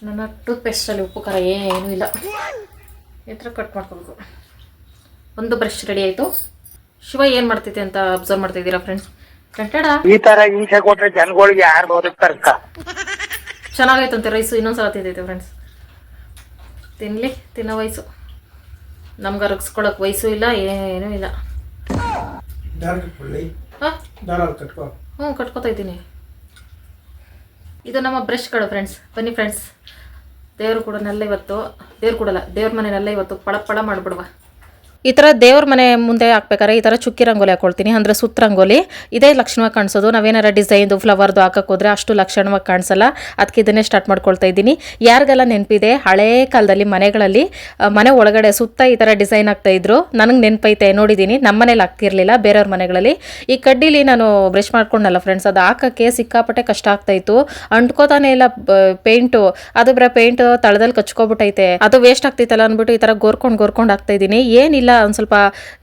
ನನ್ನ ಟೂತ್ ಪೇಸ್ಟಲ್ಲಿ ಉಪ್ಪು ಖಾರ ಏನೂ ಇಲ್ಲ. ಈ ಥರ ಕಟ್ ಮಾಡ್ಕೋಬೇಕು. ಒಂದು ಬ್ರಷ್ ರೆಡಿ ಆಯಿತು. ಶಿವ ಏನು ಮಾಡ್ತೈತೆ ಅಂತ ಅಬ್ಸರ್ವ್ ಮಾಡ್ತಾ ಇದ್ದೀರಾ ಫ್ರೆಂಡ್ಸ್ ಕಟ್ಟಡ ಈ ತರ ಹಿಂಸೆ ಕೊಟ್ರೆ ಜನಗಳಿಗೆ ಯಾರು ಬರುತ್ತಾರೆ ಚೆನ್ನಾಗೈತಂತೆ ರೈಸು ಇನ್ನೊಂದು ಸಲ ತಿಂತೈತೆ ಫ್ರೆಂಡ್ಸ್ ತಿನ್ನಲಿ ತಿನ್ನೋ ವಯಸ್ಸು. ನಮ್ಗೆ ಅರಗಿಸ್ಕೊಳಕ್ಕೆ ವಯಸ್ಸು ಇಲ್ಲ ಏನೂ ಇಲ್ಲ. ಹ್ಞೂ ಕಟ್ಕೋತಾ ಇದ್ದೀನಿ. ಇದು ನಮ್ಮ ಬ್ರಷ್ಗಳು ಫ್ರೆಂಡ್ಸ್. ಬನ್ನಿ ಫ್ರೆಂಡ್ಸ್. ದೇವರು ಕೂಡ ನಲ್ಲ ಇವತ್ತು ದೇವ್ರು ಕೂಡಲ್ಲ ದೇವ್ರ ಮನೆಯಲ್ಲ ಇವತ್ತು ಪಳ ಪಳ ಮಾಡಿಬಿಡುವ. ಈ ಥರ ದೇವ್ರ ಮನೆ ಮುಂದೆ ಹಾಕ್ಬೇಕಾದ್ರೆ ಈ ಥರ ಚುಕ್ಕಿ ರಂಗೋಲಿ ಹಾಕೊಳ್ತೀನಿ. ಅಂದರೆ ಸುತ್ತ ರಂಗೋಲಿ. ಇದೇ ಲಕ್ಷಣವಾಗಿ ಕಾಣಿಸೋದು. ನಾವೇನಾರ ಡಿಸೈನ್ದು ಫ್ಲವರ್ದು ಹಾಕಕ್ಕೆ ಹೋದ್ರೆ ಅಷ್ಟು ಲಕ್ಷಣವಾಗಿ ಕಾಣಿಸಲ್ಲ. ಅದಕ್ಕೆ ಇದನ್ನೇ ಸ್ಟಾರ್ಟ್ ಮಾಡ್ಕೊಳ್ತಾ ಇದ್ದೀನಿ. ಯಾರಿಗೆಲ್ಲ ನೆನಪಿದೆ? ಹಳೇ ಕಾಲದಲ್ಲಿ ಮನೆಗಳಲ್ಲಿ ಮನೆ ಒಳಗಡೆ ಸುತ್ತ ಈ ಥರ ಡಿಸೈನ್ ಆಗ್ತಾ ಇದ್ರು. ನನಗೆ ನೆನಪೈತೆ ನೋಡಿದ್ದೀನಿ ನಮ್ಮ ಮನೇಲಿ ಆಗ್ತಿರ್ಲಿಲ್ಲ ಬೇರೆಯವ್ರ ಮನೆಗಳಲ್ಲಿ. ಈ ಕಡ್ಡಿಲಿ ನಾನು ಬ್ರಷ್ ಮಾಡ್ಕೊಂಡಲ್ಲ ಫ್ರೆಂಡ್ಸ್ ಅದು ಹಾಕೋಕ್ಕೆ ಸಿಕ್ಕಾಪಟ್ಟೆ ಕಷ್ಟ ಆಗ್ತಾಯಿತ್ತು ಅಂಟ್ಕೋತಾನೆ ಇಲ್ಲ ಪೇಂಟು ಅದು ಬರ ಪೇಂಟ್ ತಳದಲ್ಲಿ ಕಚ್ಕೊಬಿಟ್ಟೈತೆ. ಅದು ವೇಸ್ಟ್ ಆಗ್ತೈತಲ್ಲ ಅಂದ್ಬಿಟ್ಟು ಈ ಥರ ಗೋರ್ಕೊಂಡು ಗೋರ್ಕೊಂಡು ಹಾಕ್ತಾ ಇದ್ದೀನಿ. ಏನಿಲ್ಲ ಒಂದು ಸ್ವಲ್ಪ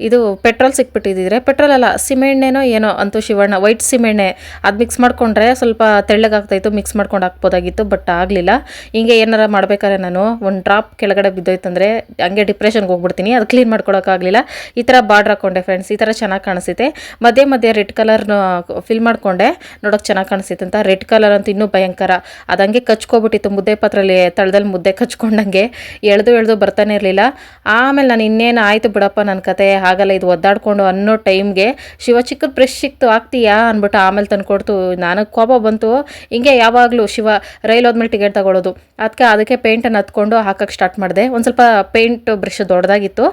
ಇದು ಪೆಟ್ರೋಲ್ ಸಿಕ್ಬಿಟ್ಟಿದ್ರೆ ಪೆಟ್ರೋಲ್ ಅಲ್ಲ, ಸಿಮೆಣ್ಣೆನೋ ಏನೋ ಅಂತೂ ಶಿವಣ್ಣ ವೈಟ್ ಸಿಮೆಣ್ಣೆ. ಅದು ಮಿಕ್ಸ್ ಮಾಡಿಕೊಂಡ್ರೆ ಸ್ವಲ್ಪ ತೆಳ್ಳಗಾಗ್ತಾಯಿತ್ತು ಮಿಕ್ಸ್ ಮಾಡ್ಕೊಂಡು ಹಾಕ್ಬೋದಾಗಿತ್ತು ಬಟ್ ಆಗಲಿಲ್ಲ. ಹಿಂಗೆ ಏನಾರ ಮಾಡ್ಬೇಕಾದ್ರೆ ನಾನು ಒಂದು ಡ್ರಾಪ್ ಕೆಳಗಡೆ ಬಿದ್ದೋಯ್ತಂದ್ರೆ ಹಂಗೆ ಡಿಪ್ರೆಷನ್ಗೆ ಹೋಗ್ಬಿಡ್ತೀನಿ, ಅದು ಕ್ಲೀನ್ ಮಾಡ್ಕೊಳಕ್ಕಾಗಲಿಲ್ಲ ಈ ಥರ ಬಾರ್ಡ್ರ್ ಹಾಕ್ಕೊಂಡೆ ಫ್ರೆಂಡ್ಸ್ ಈ ಥರ ಚೆನ್ನಾಗಿ ಕಾಣಿಸುತ್ತೆ ಮಧ್ಯೆ ಮಧ್ಯೆ ರೆಡ್ ಕಲರ್ ಫಿಲ್ ಮಾಡ್ಕೊಂಡೆ, ನೋಡೋಕೆ ಚೆನ್ನಾಗಿ ಕಾಣಿಸುತ್ತೆ ಅಂತ. ರೆಡ್ ಕಲರ್ ಅಂತ ಇನ್ನೂ ಭಯಂಕರ. ಅದು ಹಂಗೆ ಕಚ್ಕೊಬಿಟ್ಟಿತ್ತು, ಮುದ್ದೆ ಪಾತ್ರಲ್ಲಿ ತಳದಲ್ಲಿ ಮುದ್ದೆ ಕಚ್ಕೊಂಡಂಗೆ. ಎಳೆದು ಎಳೆದು ಬರ್ತಾನೆ ಇರಲಿಲ್ಲ. ಆಮೇಲೆ ನಾನು ಇನ್ನೇನು ಆಯಿತು ಬಿಡಪ್ಪ ನನ್ನ ಕತೆ ಹಾಗಲ್ಲ, ಇದು ಒದ್ದಾಡ್ಕೊಂಡು ಅನ್ನೋ ಟೈಮ್ಗೆ ಶಿವ ಚಿಕ್ಕದು ಫ್ರೆಶ್ ಸಿಕ್ತು, ಆಗ್ತೀಯಾ ಅಂದ್ಬಿಟ್ಟು ಆಮೇಲೆ ತಂದ್ಕೊಡ್ತು. ನನಗೆ ಕೋಪ ಬಂತು, ಹಿಂಗೆ ಯಾವಾಗಲೂ ಶಿವ ರೈಲ್ ಹೋದ್ಮೇಲೆ ಟಿಕೆಟ್ ತಗೊಳ್ಳೋದು ಅದಕ್ಕೆ ಅದಕ್ಕೆ ಪೇಂಟನ್ನು ಹತ್ಕೊಂಡು ಹಾಕೋಕ್ಕೆ ಸ್ಟಾರ್ಟ್ ಮಾಡಿದೆ. ಒಂದು ಸ್ವಲ್ಪ ಪೇಂಟ್ ಬ್ರಷ್ ದೊಡ್ಡದಾಗಿತ್ತು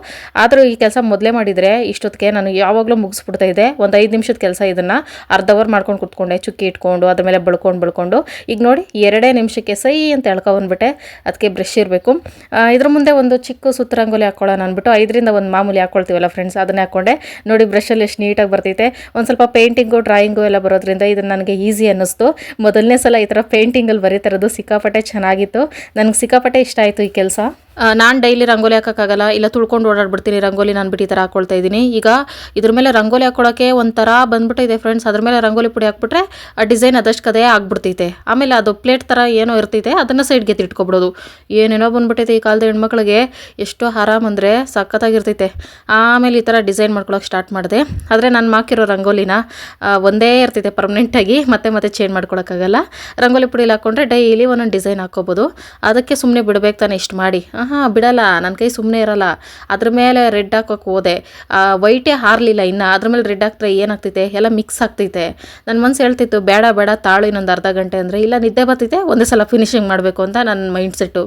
ಆದರೂ ಈ ಕೆಲಸ ಮೊದಲೇ ಮಾಡಿದರೆ ಇಷ್ಟೊತ್ತಿಗೆ ನಾನು ಯಾವಾಗಲೂ ಮುಗಿಸ್ಬಿಡ್ತಾ ಇದ್ದೆ. ಒಂದು ಐದು ನಿಮಿಷದ ಕೆಲಸ ಇದನ್ನು ಅರ್ಧ ಅವರ್ ಮಾಡ್ಕೊಂಡು ಕುತ್ಕೊಂಡೆ, ಚುಕ್ಕಿ ಇಟ್ಕೊಂಡು, ಅದ್ರ ಮೇಲೆ ಬಳ್ಕೊಂಡು ಬಳ್ಕೊಂಡು. ಈಗ ನೋಡಿ, ಎರಡೇ ನಿಮಿಷಕ್ಕೆ ಸೈ ಅಂತ ಎಳ್ಕೊಂಡ್ಬಿಟ್ಟೆ ಅದಕ್ಕೆ ಬ್ರಷ್ ಇರಬೇಕು. ಇದ್ರ ಮುಂದೆ ಒಂದು ಚಿಕ್ಕ ಸುತ್ತರಂಗೋಲಿ ಹಾಕ್ಕೊಳ್ಳೋಣ ಅಂದ್ಬಿಟ್ಟು, ಐದರಿಂದ ಒಂದು ಮಾಮೂಲಿ ಹಾಕ್ಕೊಳ್ತೀವಲ್ಲ ಫ್ರೆಂಡ್ಸ್ ಅದನ್ನ ಹಾಕ್ಕೊಂಡೆ ನೋಡಿ ಬ್ರಷಲ್ಲಿ ಎಷ್ಟು ನೀಟಾಗಿ ಬರ್ತೈತೆ. ಒಂದು ಸ್ವಲ್ಪ ಪೇಂಟಿಂಗು ಡ್ರಾಯಿಂಗು ಎಲ್ಲ ಬರೋದ್ರಿಂದ ಇದು ನನಗೆ ಈಸಿ ಅನ್ನಿಸ್ತು. ಮೊದಲನೇ ಸಲ ಈ ಥರ ಪೇಂಟಿಂಗಲ್ಲಿ ಬರೀತಾ ಇರೋದು ಸಿಕ್ಕಾಪಟ್ಟೆ ಚೆನ್ನಾಗಿತ್ತು. ನನಗೆ ಸಿಕ್ಕಾಪಟ್ಟೆ ಇಷ್ಟ ಆಯಿತು ಈ ಕೆಲಸ. ನಾನು ಡೈಲಿ ರಂಗೋಲಿ ಹಾಕೋಕ್ಕಾಗಲ್ಲ, ಇಲ್ಲ ತುಳ್ಕೊಂಡು ಓಡಾಡ್ಬಿಡ್ತೀನಿ, ರಂಗೋಲಿ ನಾನು ಬಿಟ್ಟು ಈ ಥರ ಹಾಕ್ಕೊಳ್ತಾ ಇದ್ದೀನಿ ಈಗ ಇದ್ರ ಮೇಲೆ ರಂಗೋಲಿ ಹಾಕ್ಕೊಳಕ್ಕೆ ಒಂಥರ ಬಂದ್ಬಿಟ್ಟಿದೆ ಫ್ರೆಂಡ್ಸ್ ಅದ್ರ ಮೇಲೆ ರಂಗೋಲಿ ಪುಡಿ ಹಾಕ್ಬಿಟ್ರೆ ಆ ಡಿಸೈನ್ ಅದಷ್ಟು ಕದೇ ಆಗ್ಬಿಡ್ತೈತೆ. ಆಮೇಲೆ ಅದು ಪ್ಲೇಟ್ ಥರ ಏನೋ ಇರ್ತೈತೆ, ಅದನ್ನು ಸೈಡ್ಗೆ ತಿಟ್ಕೊಬಿಡೋದು. ಏನೇನೋ ಬಂದ್ಬಿಟ್ಟೈತೆ ಈ ಕಾಲದ ಹೆಣ್ಮಕ್ಳಿಗೆ. ಎಷ್ಟು ಆರಾಮ್ ಅಂದರೆ ಸಖತ್ತಾಗಿರ್ತೈತೆ. ಆಮೇಲೆ ಈ ಥರ ಡಿಸೈನ್ ಮಾಡ್ಕೊಳಕ್ಕೆ ಸ್ಟಾರ್ಟ್ ಮಾಡಿದೆ. ಆದರೆ ನಾನು ಹಾಕಿರೋ ರಂಗೋಲಿನ ಒಂದೇ ಇರ್ತೈತೆ ಪರ್ಮನೆಂಟಾಗಿ ಮತ್ತೆ ಮತ್ತೆ ಚೇಂಜ್ ಮಾಡ್ಕೊಳಕ್ಕಾಗಲ್ಲ. ರಂಗೋಲಿ ಪುಡಿಲಿ ಹಾಕ್ಕೊಂಡ್ರೆ ಡೈಲಿ ಒಂದೊಂದು ಡಿಸೈನ್ ಹಾಕ್ಕೋಬೋದು ಅದಕ್ಕೆ ಸುಮ್ಮನೆ ಬಿಡ್ಬೇಕು ತಾನೆ ಇಷ್ಟು ಮಾಡಿ. ಹಾಂ ಬಿಡಲ್ಲ ನನ್ನ ಕೈ ಸುಮ್ಮನೆ ಇರಲ್ಲ. ಅದ್ರ ಮೇಲೆ ರೆಡ್ ಹಾಕೋಕೆ ಹೋದೆ. ವೈಟೇ ಹಾರಲಿಲ್ಲ ಇನ್ನು. ಅದ್ರ ಮೇಲೆ ರೆಡ್ ಹಾಕ್ತಾರೆ ಏನಾಗ್ತೈತೆ? ಎಲ್ಲ ಮಿಕ್ಸ್ ಆಗ್ತೈತೆ. ನನ್ನ ಮನ್ಸು ಹೇಳ್ತಿತ್ತು, ಬೇಡ ಬೇಡ, ತಾಳು ಇನ್ನೊಂದು ಅರ್ಧ ಗಂಟೆ ಅಂದರೆ. ಇಲ್ಲ, ನಿದ್ದೆ ಬರ್ತೈತೆ, ಒಂದೇ ಸಲ ಫಿನಿಶಿಂಗ್ ಮಾಡಬೇಕು ಅಂತ ನನ್ನ ಮೈಂಡ್ ಸೆಟ್ಟು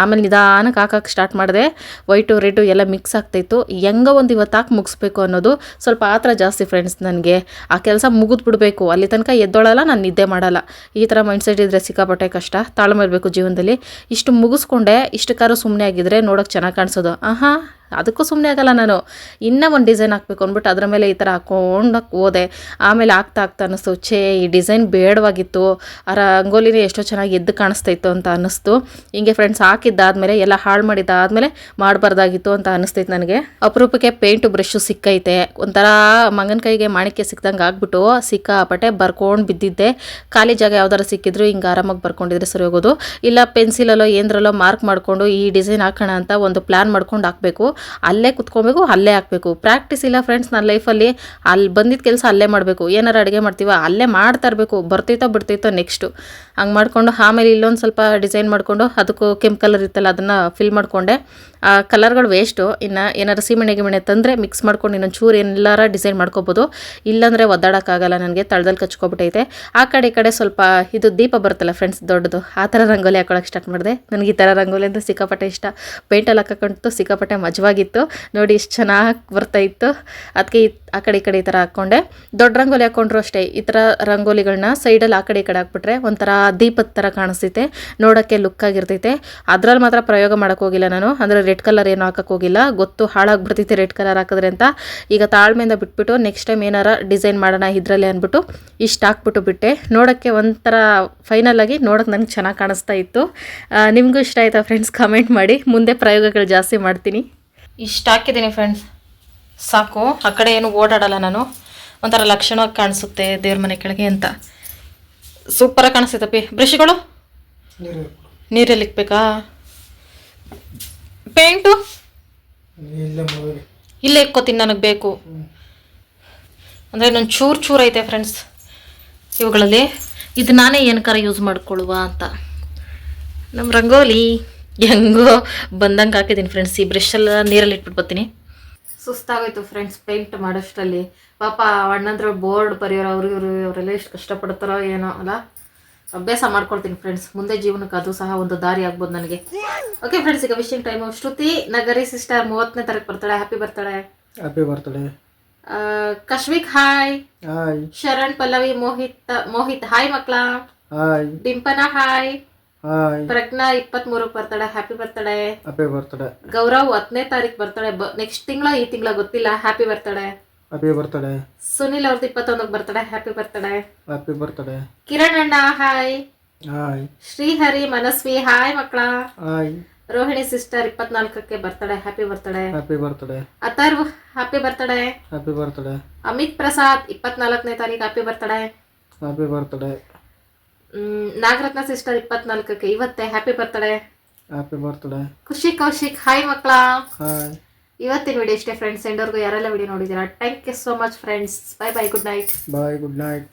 ಆಮೇಲೆ ನಿಧಾನಕ್ಕೆ ಹಾಕೋಕೆ ಸ್ಟಾರ್ಟ್ ಮಾಡಿದೆ. ವೈಟು ರೆಡ್ಡು ಎಲ್ಲ ಮಿಕ್ಸ್ ಆಗ್ತಾಯಿತ್ತು ಹೆಂಗೋ ಒಂದು ಇವತ್ತು ಹಾಕಿ ಮುಗಿಸ್ಬೇಕು ಅನ್ನೋದು ಸ್ವಲ್ಪ ಆ ಥರ ಜಾಸ್ತಿ ಫ್ರೆಂಡ್ಸ್ ನನಗೆ. ಆ ಕೆಲಸ ಮುಗಿದ್ಬಿಡ್ಬೇಕು ಅಲ್ಲಿ ತನಕ ಎದ್ದೊಳಲ್ಲ, ನಾನು ನಿದ್ದೆ ಮಾಡಲ್ಲ. ಈ ಥರ ಮೈಂಡ್ ಸೆಟ್ ಇದ್ದರೆ ಸಿಕ್ಕಾಪಟ್ಟೆ ಕಷ್ಟ. ತಾಳ್ಮೆ ಇರಬೇಕು ಜೀವನದಲ್ಲಿ. ಇಷ್ಟು ಮುಗಿಸ್ಕೊಂಡೆ ಇಷ್ಟಕ್ಕಾರು ಸುಮ್ಮನೆ ಆಗಿದ್ರೆ ನೋಡೋಕೆ ಚೆನ್ನಾಗಿ ಕಾಣಿಸೋದು. ಆಹಾ ಅದಕ್ಕೂ ಸುಮ್ಮನೆ ಆಗಲ್ಲ ನಾನು. ಇನ್ನೂ ಒಂದು ಡಿಸೈನ್ ಹಾಕ್ಬೇಕು ಅಂದ್ಬಿಟ್ಟು ಅದರ ಮೇಲೆ ಈ ಥರ ಹಾಕೊಂಡು ಹೋದೆ. ಆಮೇಲೆ ಆಗ್ತಾ ಆಗ್ತಾ ಅನ್ನಿಸ್ತು, ಛೇ, ಈ ಡಿಸೈನ್ ಬೇಡವಾಗಿತ್ತು. ಆ ರಂಗೋಲಿನೇ ಎಷ್ಟೋ ಚೆನ್ನಾಗಿ ಎದ್ದು ಕಾಣಿಸ್ತಾ ಇತ್ತು ಅಂತ ಅನ್ನಿಸ್ತು. ಹಿಂಗೆ ಫ್ರೆಂಡ್ಸ್ ಹಾಕಿದ್ದಾದಮೇಲೆ, ಎಲ್ಲ ಹಾಳು ಮಾಡಿದ್ದಾದಮೇಲೆ ಮಾಡಬಾರ್ದಾಗಿತ್ತು ಅಂತ ಅನ್ನಿಸ್ತೈತೆ ನನಗೆ. ಅಪರೂಪಕ್ಕೆ ಪೇಂಟು, ಬ್ರಷು ಸಿಕ್ಕೈತೆ. ಒಂಥರ ಮಗನ ಕೈಗೆ ಮಾಣಿಕ್ಯ ಸಿಕ್ದಂಗೆ ಆಗ್ಬಿಟ್ಟು ಸಿಕ್ಕಾಪಟ್ಟೆ ಬರ್ಕೊಂಡು ಬಿದ್ದಿದ್ದೆ. ಖಾಲಿ ಜಾಗ ಯಾವ್ದಾರು ಸಿಕ್ಕಿದ್ರು ಹಿಂಗೆ ಆರಾಮಾಗಿ ಬರ್ಕೊಂಡಿದ್ರೆ ಸರಿ ಹೋಗೋದು. ಇಲ್ಲ ಪೆನ್ಸಿಲಲ್ಲೋ ಏನರಲ್ಲೋ ಮಾರ್ಕ್ ಮಾಡಿಕೊಂಡು ಈ ಡಿಸೈನ್ ಹಾಕೋಣ ಅಂತ ಒಂದು ಪ್ಲ್ಯಾನ್ ಮಾಡ್ಕೊಂಡು ಹಾಕಬೇಕು. ಅಲ್ಲೇ ಕುತ್ಕೊಬೇಕು, ಅಲ್ಲೇ ಹಾಕಬೇಕು. ಪ್ರಾಕ್ಟೀಸ್ ಇಲ್ಲ ಫ್ರೆಂಡ್ಸ್ ನನ್ನ ಲೈಫಲ್ಲಿ ಅಲ್ಲಿ ಬಂದಿದ್ದ ಕೆಲಸ ಅಲ್ಲೇ ಮಾಡಬೇಕು. ಏನಾರು ಅಡುಗೆ ಮಾಡ್ತೀವ, ಅಲ್ಲೇ ಮಾಡ್ತಾ ಇರಬೇಕು. ಬರ್ತೈತೋ ಬಿಡ್ತೈತೋ ನೆಕ್ಸ್ಟು ಹಂಗೆ ಮಾಡಿಕೊಂಡು, ಆಮೇಲೆ ಇಲ್ಲೊಂದು ಸ್ವಲ್ಪ ಡಿಸೈನ್ ಮಾಡಿಕೊಂಡು, ಅದಕ್ಕೂ ಕೆಂಪು ಕಲರ್ ಇತ್ತಲ್ಲ, ಅದನ್ನು ಫಿಲ್ ಮಾಡಿಕೊಂಡೆ. ಆ ಕಲರ್ಗಳು ವೇಸ್ಟು ಇನ್ನು ಏನಾರು ಸೀಮೆಣ್ಣೆ ಗಿಮೆಣ್ಣೆ ತಂದರೆ ಮಿಕ್ಸ್ ಮಾಡ್ಕೊಂಡು ಇನ್ನೊಂದು ಚೂರು ಎಲ್ಲಾರ ಡಿಸೈನ್ ಮಾಡ್ಕೋಬೋದು. ಇಲ್ಲಾಂದರೆ ಒದ್ದಾಡೋಕ್ಕಾಗಲ್ಲ ನನಗೆ ತಳದಲ್ಲಿ ಕಚ್ಕೊಬಿಟ್ಟೈತೆ. ಆ ಕಡೆ ಈ ಕಡೆ ಸ್ವಲ್ಪ ಇದು ದೀಪ ಬರುತ್ತಲ್ಲ ಫ್ರೆಂಡ್ಸ್ ದೊಡ್ಡದು, ಆ ಥರ ರಂಗೋಲಿ ಹಾಕೊಳಕ್ಕೆ ಸ್ಟಾರ್ಟ್ ಮಾಡಿದೆ. ನನಗೆ ಈ ಥರ ರಂಗೋಲಿ ಅಂದರೆ ಸಿಕ್ಕಾಪಟ್ಟೆ ಇಷ್ಟ. ಪೇಂಟಲ್ಲಿ ಹಾಕೋಕ್ಕಂತೂ ಸಿಕ್ಕಾಪಟ್ಟೆ ಮಜವಾಗಿತ್ತು. ನೋಡಿ ಇಷ್ಟು ಚೆನ್ನಾಗಿ ಬರ್ತಾಯಿತ್ತು ಅದಕ್ಕೆ ಆ ಕಡೆ ಈ ಕಡೆ ಈ ಥರ ಹಾಕ್ಕೊಂಡೆ. ದೊಡ್ಡ ರಂಗೋಲಿ ಹಾಕ್ಕೊಂಡ್ರು ಅಷ್ಟೇ. ಈ ಥರ ರಂಗೋಲಿಗಳನ್ನ ಸೈಡಲ್ಲಿ ಆ ಕಡೆ ಈ ಕಡೆ ಹಾಕ್ಬಿಟ್ರೆ ಒಂಥರ ದೀಪದ ಥರ ಕಾಣಿಸ್ತೈತೆ ನೋಡೋಕ್ಕೆ ಲುಕ್ ಆಗಿರ್ತೈತೆ. ಅದ್ರಲ್ಲಿ ಮಾತ್ರ ಪ್ರಯೋಗ ಮಾಡೋಕ್ಕೆ ಹೋಗಿಲ್ಲ ನಾನು. ಅಂದರೆ ರೆಡ್ ಕಲರ್ ಏನು ಹಾಕಕ್ಕೆ ಹೋಗಿಲ್ಲ. ಗೊತ್ತು ಹಾಳಾಗ್ಬಿಡ್ತೈತೆ ರೆಡ್ ಕಲರ್ ಹಾಕಿದ್ರೆ ಅಂತ. ಈಗ ತಾಳ್ಮೆಯಿಂದ ಬಿಟ್ಬಿಟ್ಟು ನೆಕ್ಸ್ಟ್ ಟೈಮ್ ಏನಾರ ಡಿಸೈನ್ ಮಾಡೋಣ ಇದರಲ್ಲಿ ಅಂದ್ಬಿಟ್ಟು ಇಷ್ಟು ಹಾಕ್ಬಿಟ್ಟು ಬಿಟ್ಟೆ. ನೋಡೋಕ್ಕೆ ಒಂಥರ ಫೈನಲ್ ಆಗಿ ನೋಡೋಕೆ ನನಗೆ ಚೆನ್ನಾಗಿ ಕಾಣಿಸ್ತಾ ಇತ್ತು. ನಿಮಗೂ ಇಷ್ಟ ಆಯಿತಾ ಫ್ರೆಂಡ್ಸ್ ಕಮೆಂಟ್ ಮಾಡಿ. ಮುಂದೆ ಪ್ರಯೋಗಗಳು ಜಾಸ್ತಿ ಮಾಡ್ತೀನಿ. ಇಷ್ಟ ಹಾಕಿದ್ದೀನಿ ಫ್ರೆಂಡ್ಸ್ ಸಾಕು. ಆ ಕಡೆ ಏನು ಓಡಾಡಲ್ಲ ನಾನು. ಒಂಥರ ಲಕ್ಷಣವಾಗಿ ಕಾಣಿಸುತ್ತೆ ದೇವ್ರ ಮನೆ ಕೆಳಗೆ ಅಂತ. ಸೂಪರಾಗಿ ಕಾಣಿಸ್ತೈತಪ್ಪಿ ಬ್ರಷ್ಗಳು? ನೀರು ನೀರಲ್ಲಿ ಇಕ್ಬೇಕಾ? ಪೇಂಟು? ಇಲ್ಲೇ ಇಕ್ಕೋತೀನಿ ನನಗೆ ಬೇಕು. ಅಂದರೆ ಇನ್ನೊಂದು ಚೂರು ಚೂರು ಐತೆ ಫ್ರೆಂಡ್ಸ್ ಇವುಗಳಲ್ಲಿ. ಇದು ನಾನೇ ಏನಕ್ಕಾರ ಯೂಸ್ ಮಾಡ್ಕೊಳ್ಳುವ ಅಂತ. ನಮ್ಮ ರಂಗೋಲಿ. ಹೆಂಗೋ ಬಂದಂಗೆ ಹಾಕಿದ್ದೀನಿ ಫ್ರೆಂಡ್ಸ್. ಈ ಬ್ರಷ್ ಎಲ್ಲ ನೀರಲ್ಲಿ ಇಟ್ಬಿಟ್ಟು ಬರ್ತೀನಿ. ಸುಸ್ತಾಗೋಯ್ತು ಫ್ರೆಂಡ್ಸ್ ಪೇಂಟ್ ಮಾಡೋಷ್ಟರಲ್ಲಿ. ಪಾಪ ಅಣ್ಣಂದ್ರ ಬೋರ್ಡ್ ಬರೆಯೋರು ಅವರು ಇವರು ಇವರೆಲ್ಲ ಎಷ್ಟು ಕಷ್ಟಪಡ್ತಾರೋ ಏನೋ ಅಲ್ಲ? ಅಭ್ಯಾಸ ಮಾಡ್ಕೊಳ್ತೀನಿ ಫ್ರೆಂಡ್ಸ್ ಮುಂದೆ ಜೀವನಕ್ಕೆ ಅದು ಸಹ ಒಂದು ದಾರಿ ಆಗ್ಬೋದು ನನಗೆ. ಓಕೆ ಫ್ರೆಂಡ್ಸ್ ಈಗ wishing time Shruti Nagari sister ಮೂವತ್ತನೇ ತಾರೀಕು birthday. Happy birthday happy birthday Kashvik hi hi Sharan Pallavi Mohit Mohit hi ಮಕ್ಳ. ಹಾಯ್ ಡಿಂಪನ ಹಾಯ್ ಪ್ರಜ್ಞಾ ಇಪ್ಪತ್ತ್ ಮೂರಕ್ಕೆ ಬರ್ತಾಳೆ happy birthday happy birthday Gaurav ಹತ್ತನೇ ತಾರೀಕು ಬರ್ತಾಳೆ ನೆಕ್ಸ್ಟ್ ತಿಂಗಳ ಈ ತಿಂಗಳ ಗೊತ್ತಿಲ್ಲ ಹ್ಯಾಪಿ ಬರ್ತಾಳೆ ಹ್ಯಾಪಿ ಬರ್ತಾಳೆ ಸುನಿಲ್ ಅವ್ರದ್ದು ಇಪ್ಪತ್ತೊಂದಕ್ಕೆ ಬರ್ತಾಳೆ happy birthday happy birthday Kiran ಅಣ್ಣ hi hi Srihari Manasvi hi ಮಕ್ಕಳ. Hi Rohini sister ಇಪ್ಪತ್ನಾಲ್ಕಕ್ಕೆ birthday happy birthday happy birthday Atharv happy birthday happy birthday Amit Prasad ಇಪ್ಪತ್ನಾಲ್ಕನೇ ತಾರೀಕು happy birthday happy birthday hmm, Nagaratna sister ಇಪ್ಪತ್ನಾಲ್ಕಕ್ಕೆ ಇವತ್ತೇ happy birthday happy birthday ಖುಷಿ Kaushik hi ಮಕ್ಕಳ. ಇವತ್ತಿನ video ಇಷ್ಟೇ friends ಎಂಡೋರ್ಗೂ ಯಾರೆಲ್ಲ video ನೋಡಿದ್ದೀರಾ thank you so much friends bye bye good night bye good night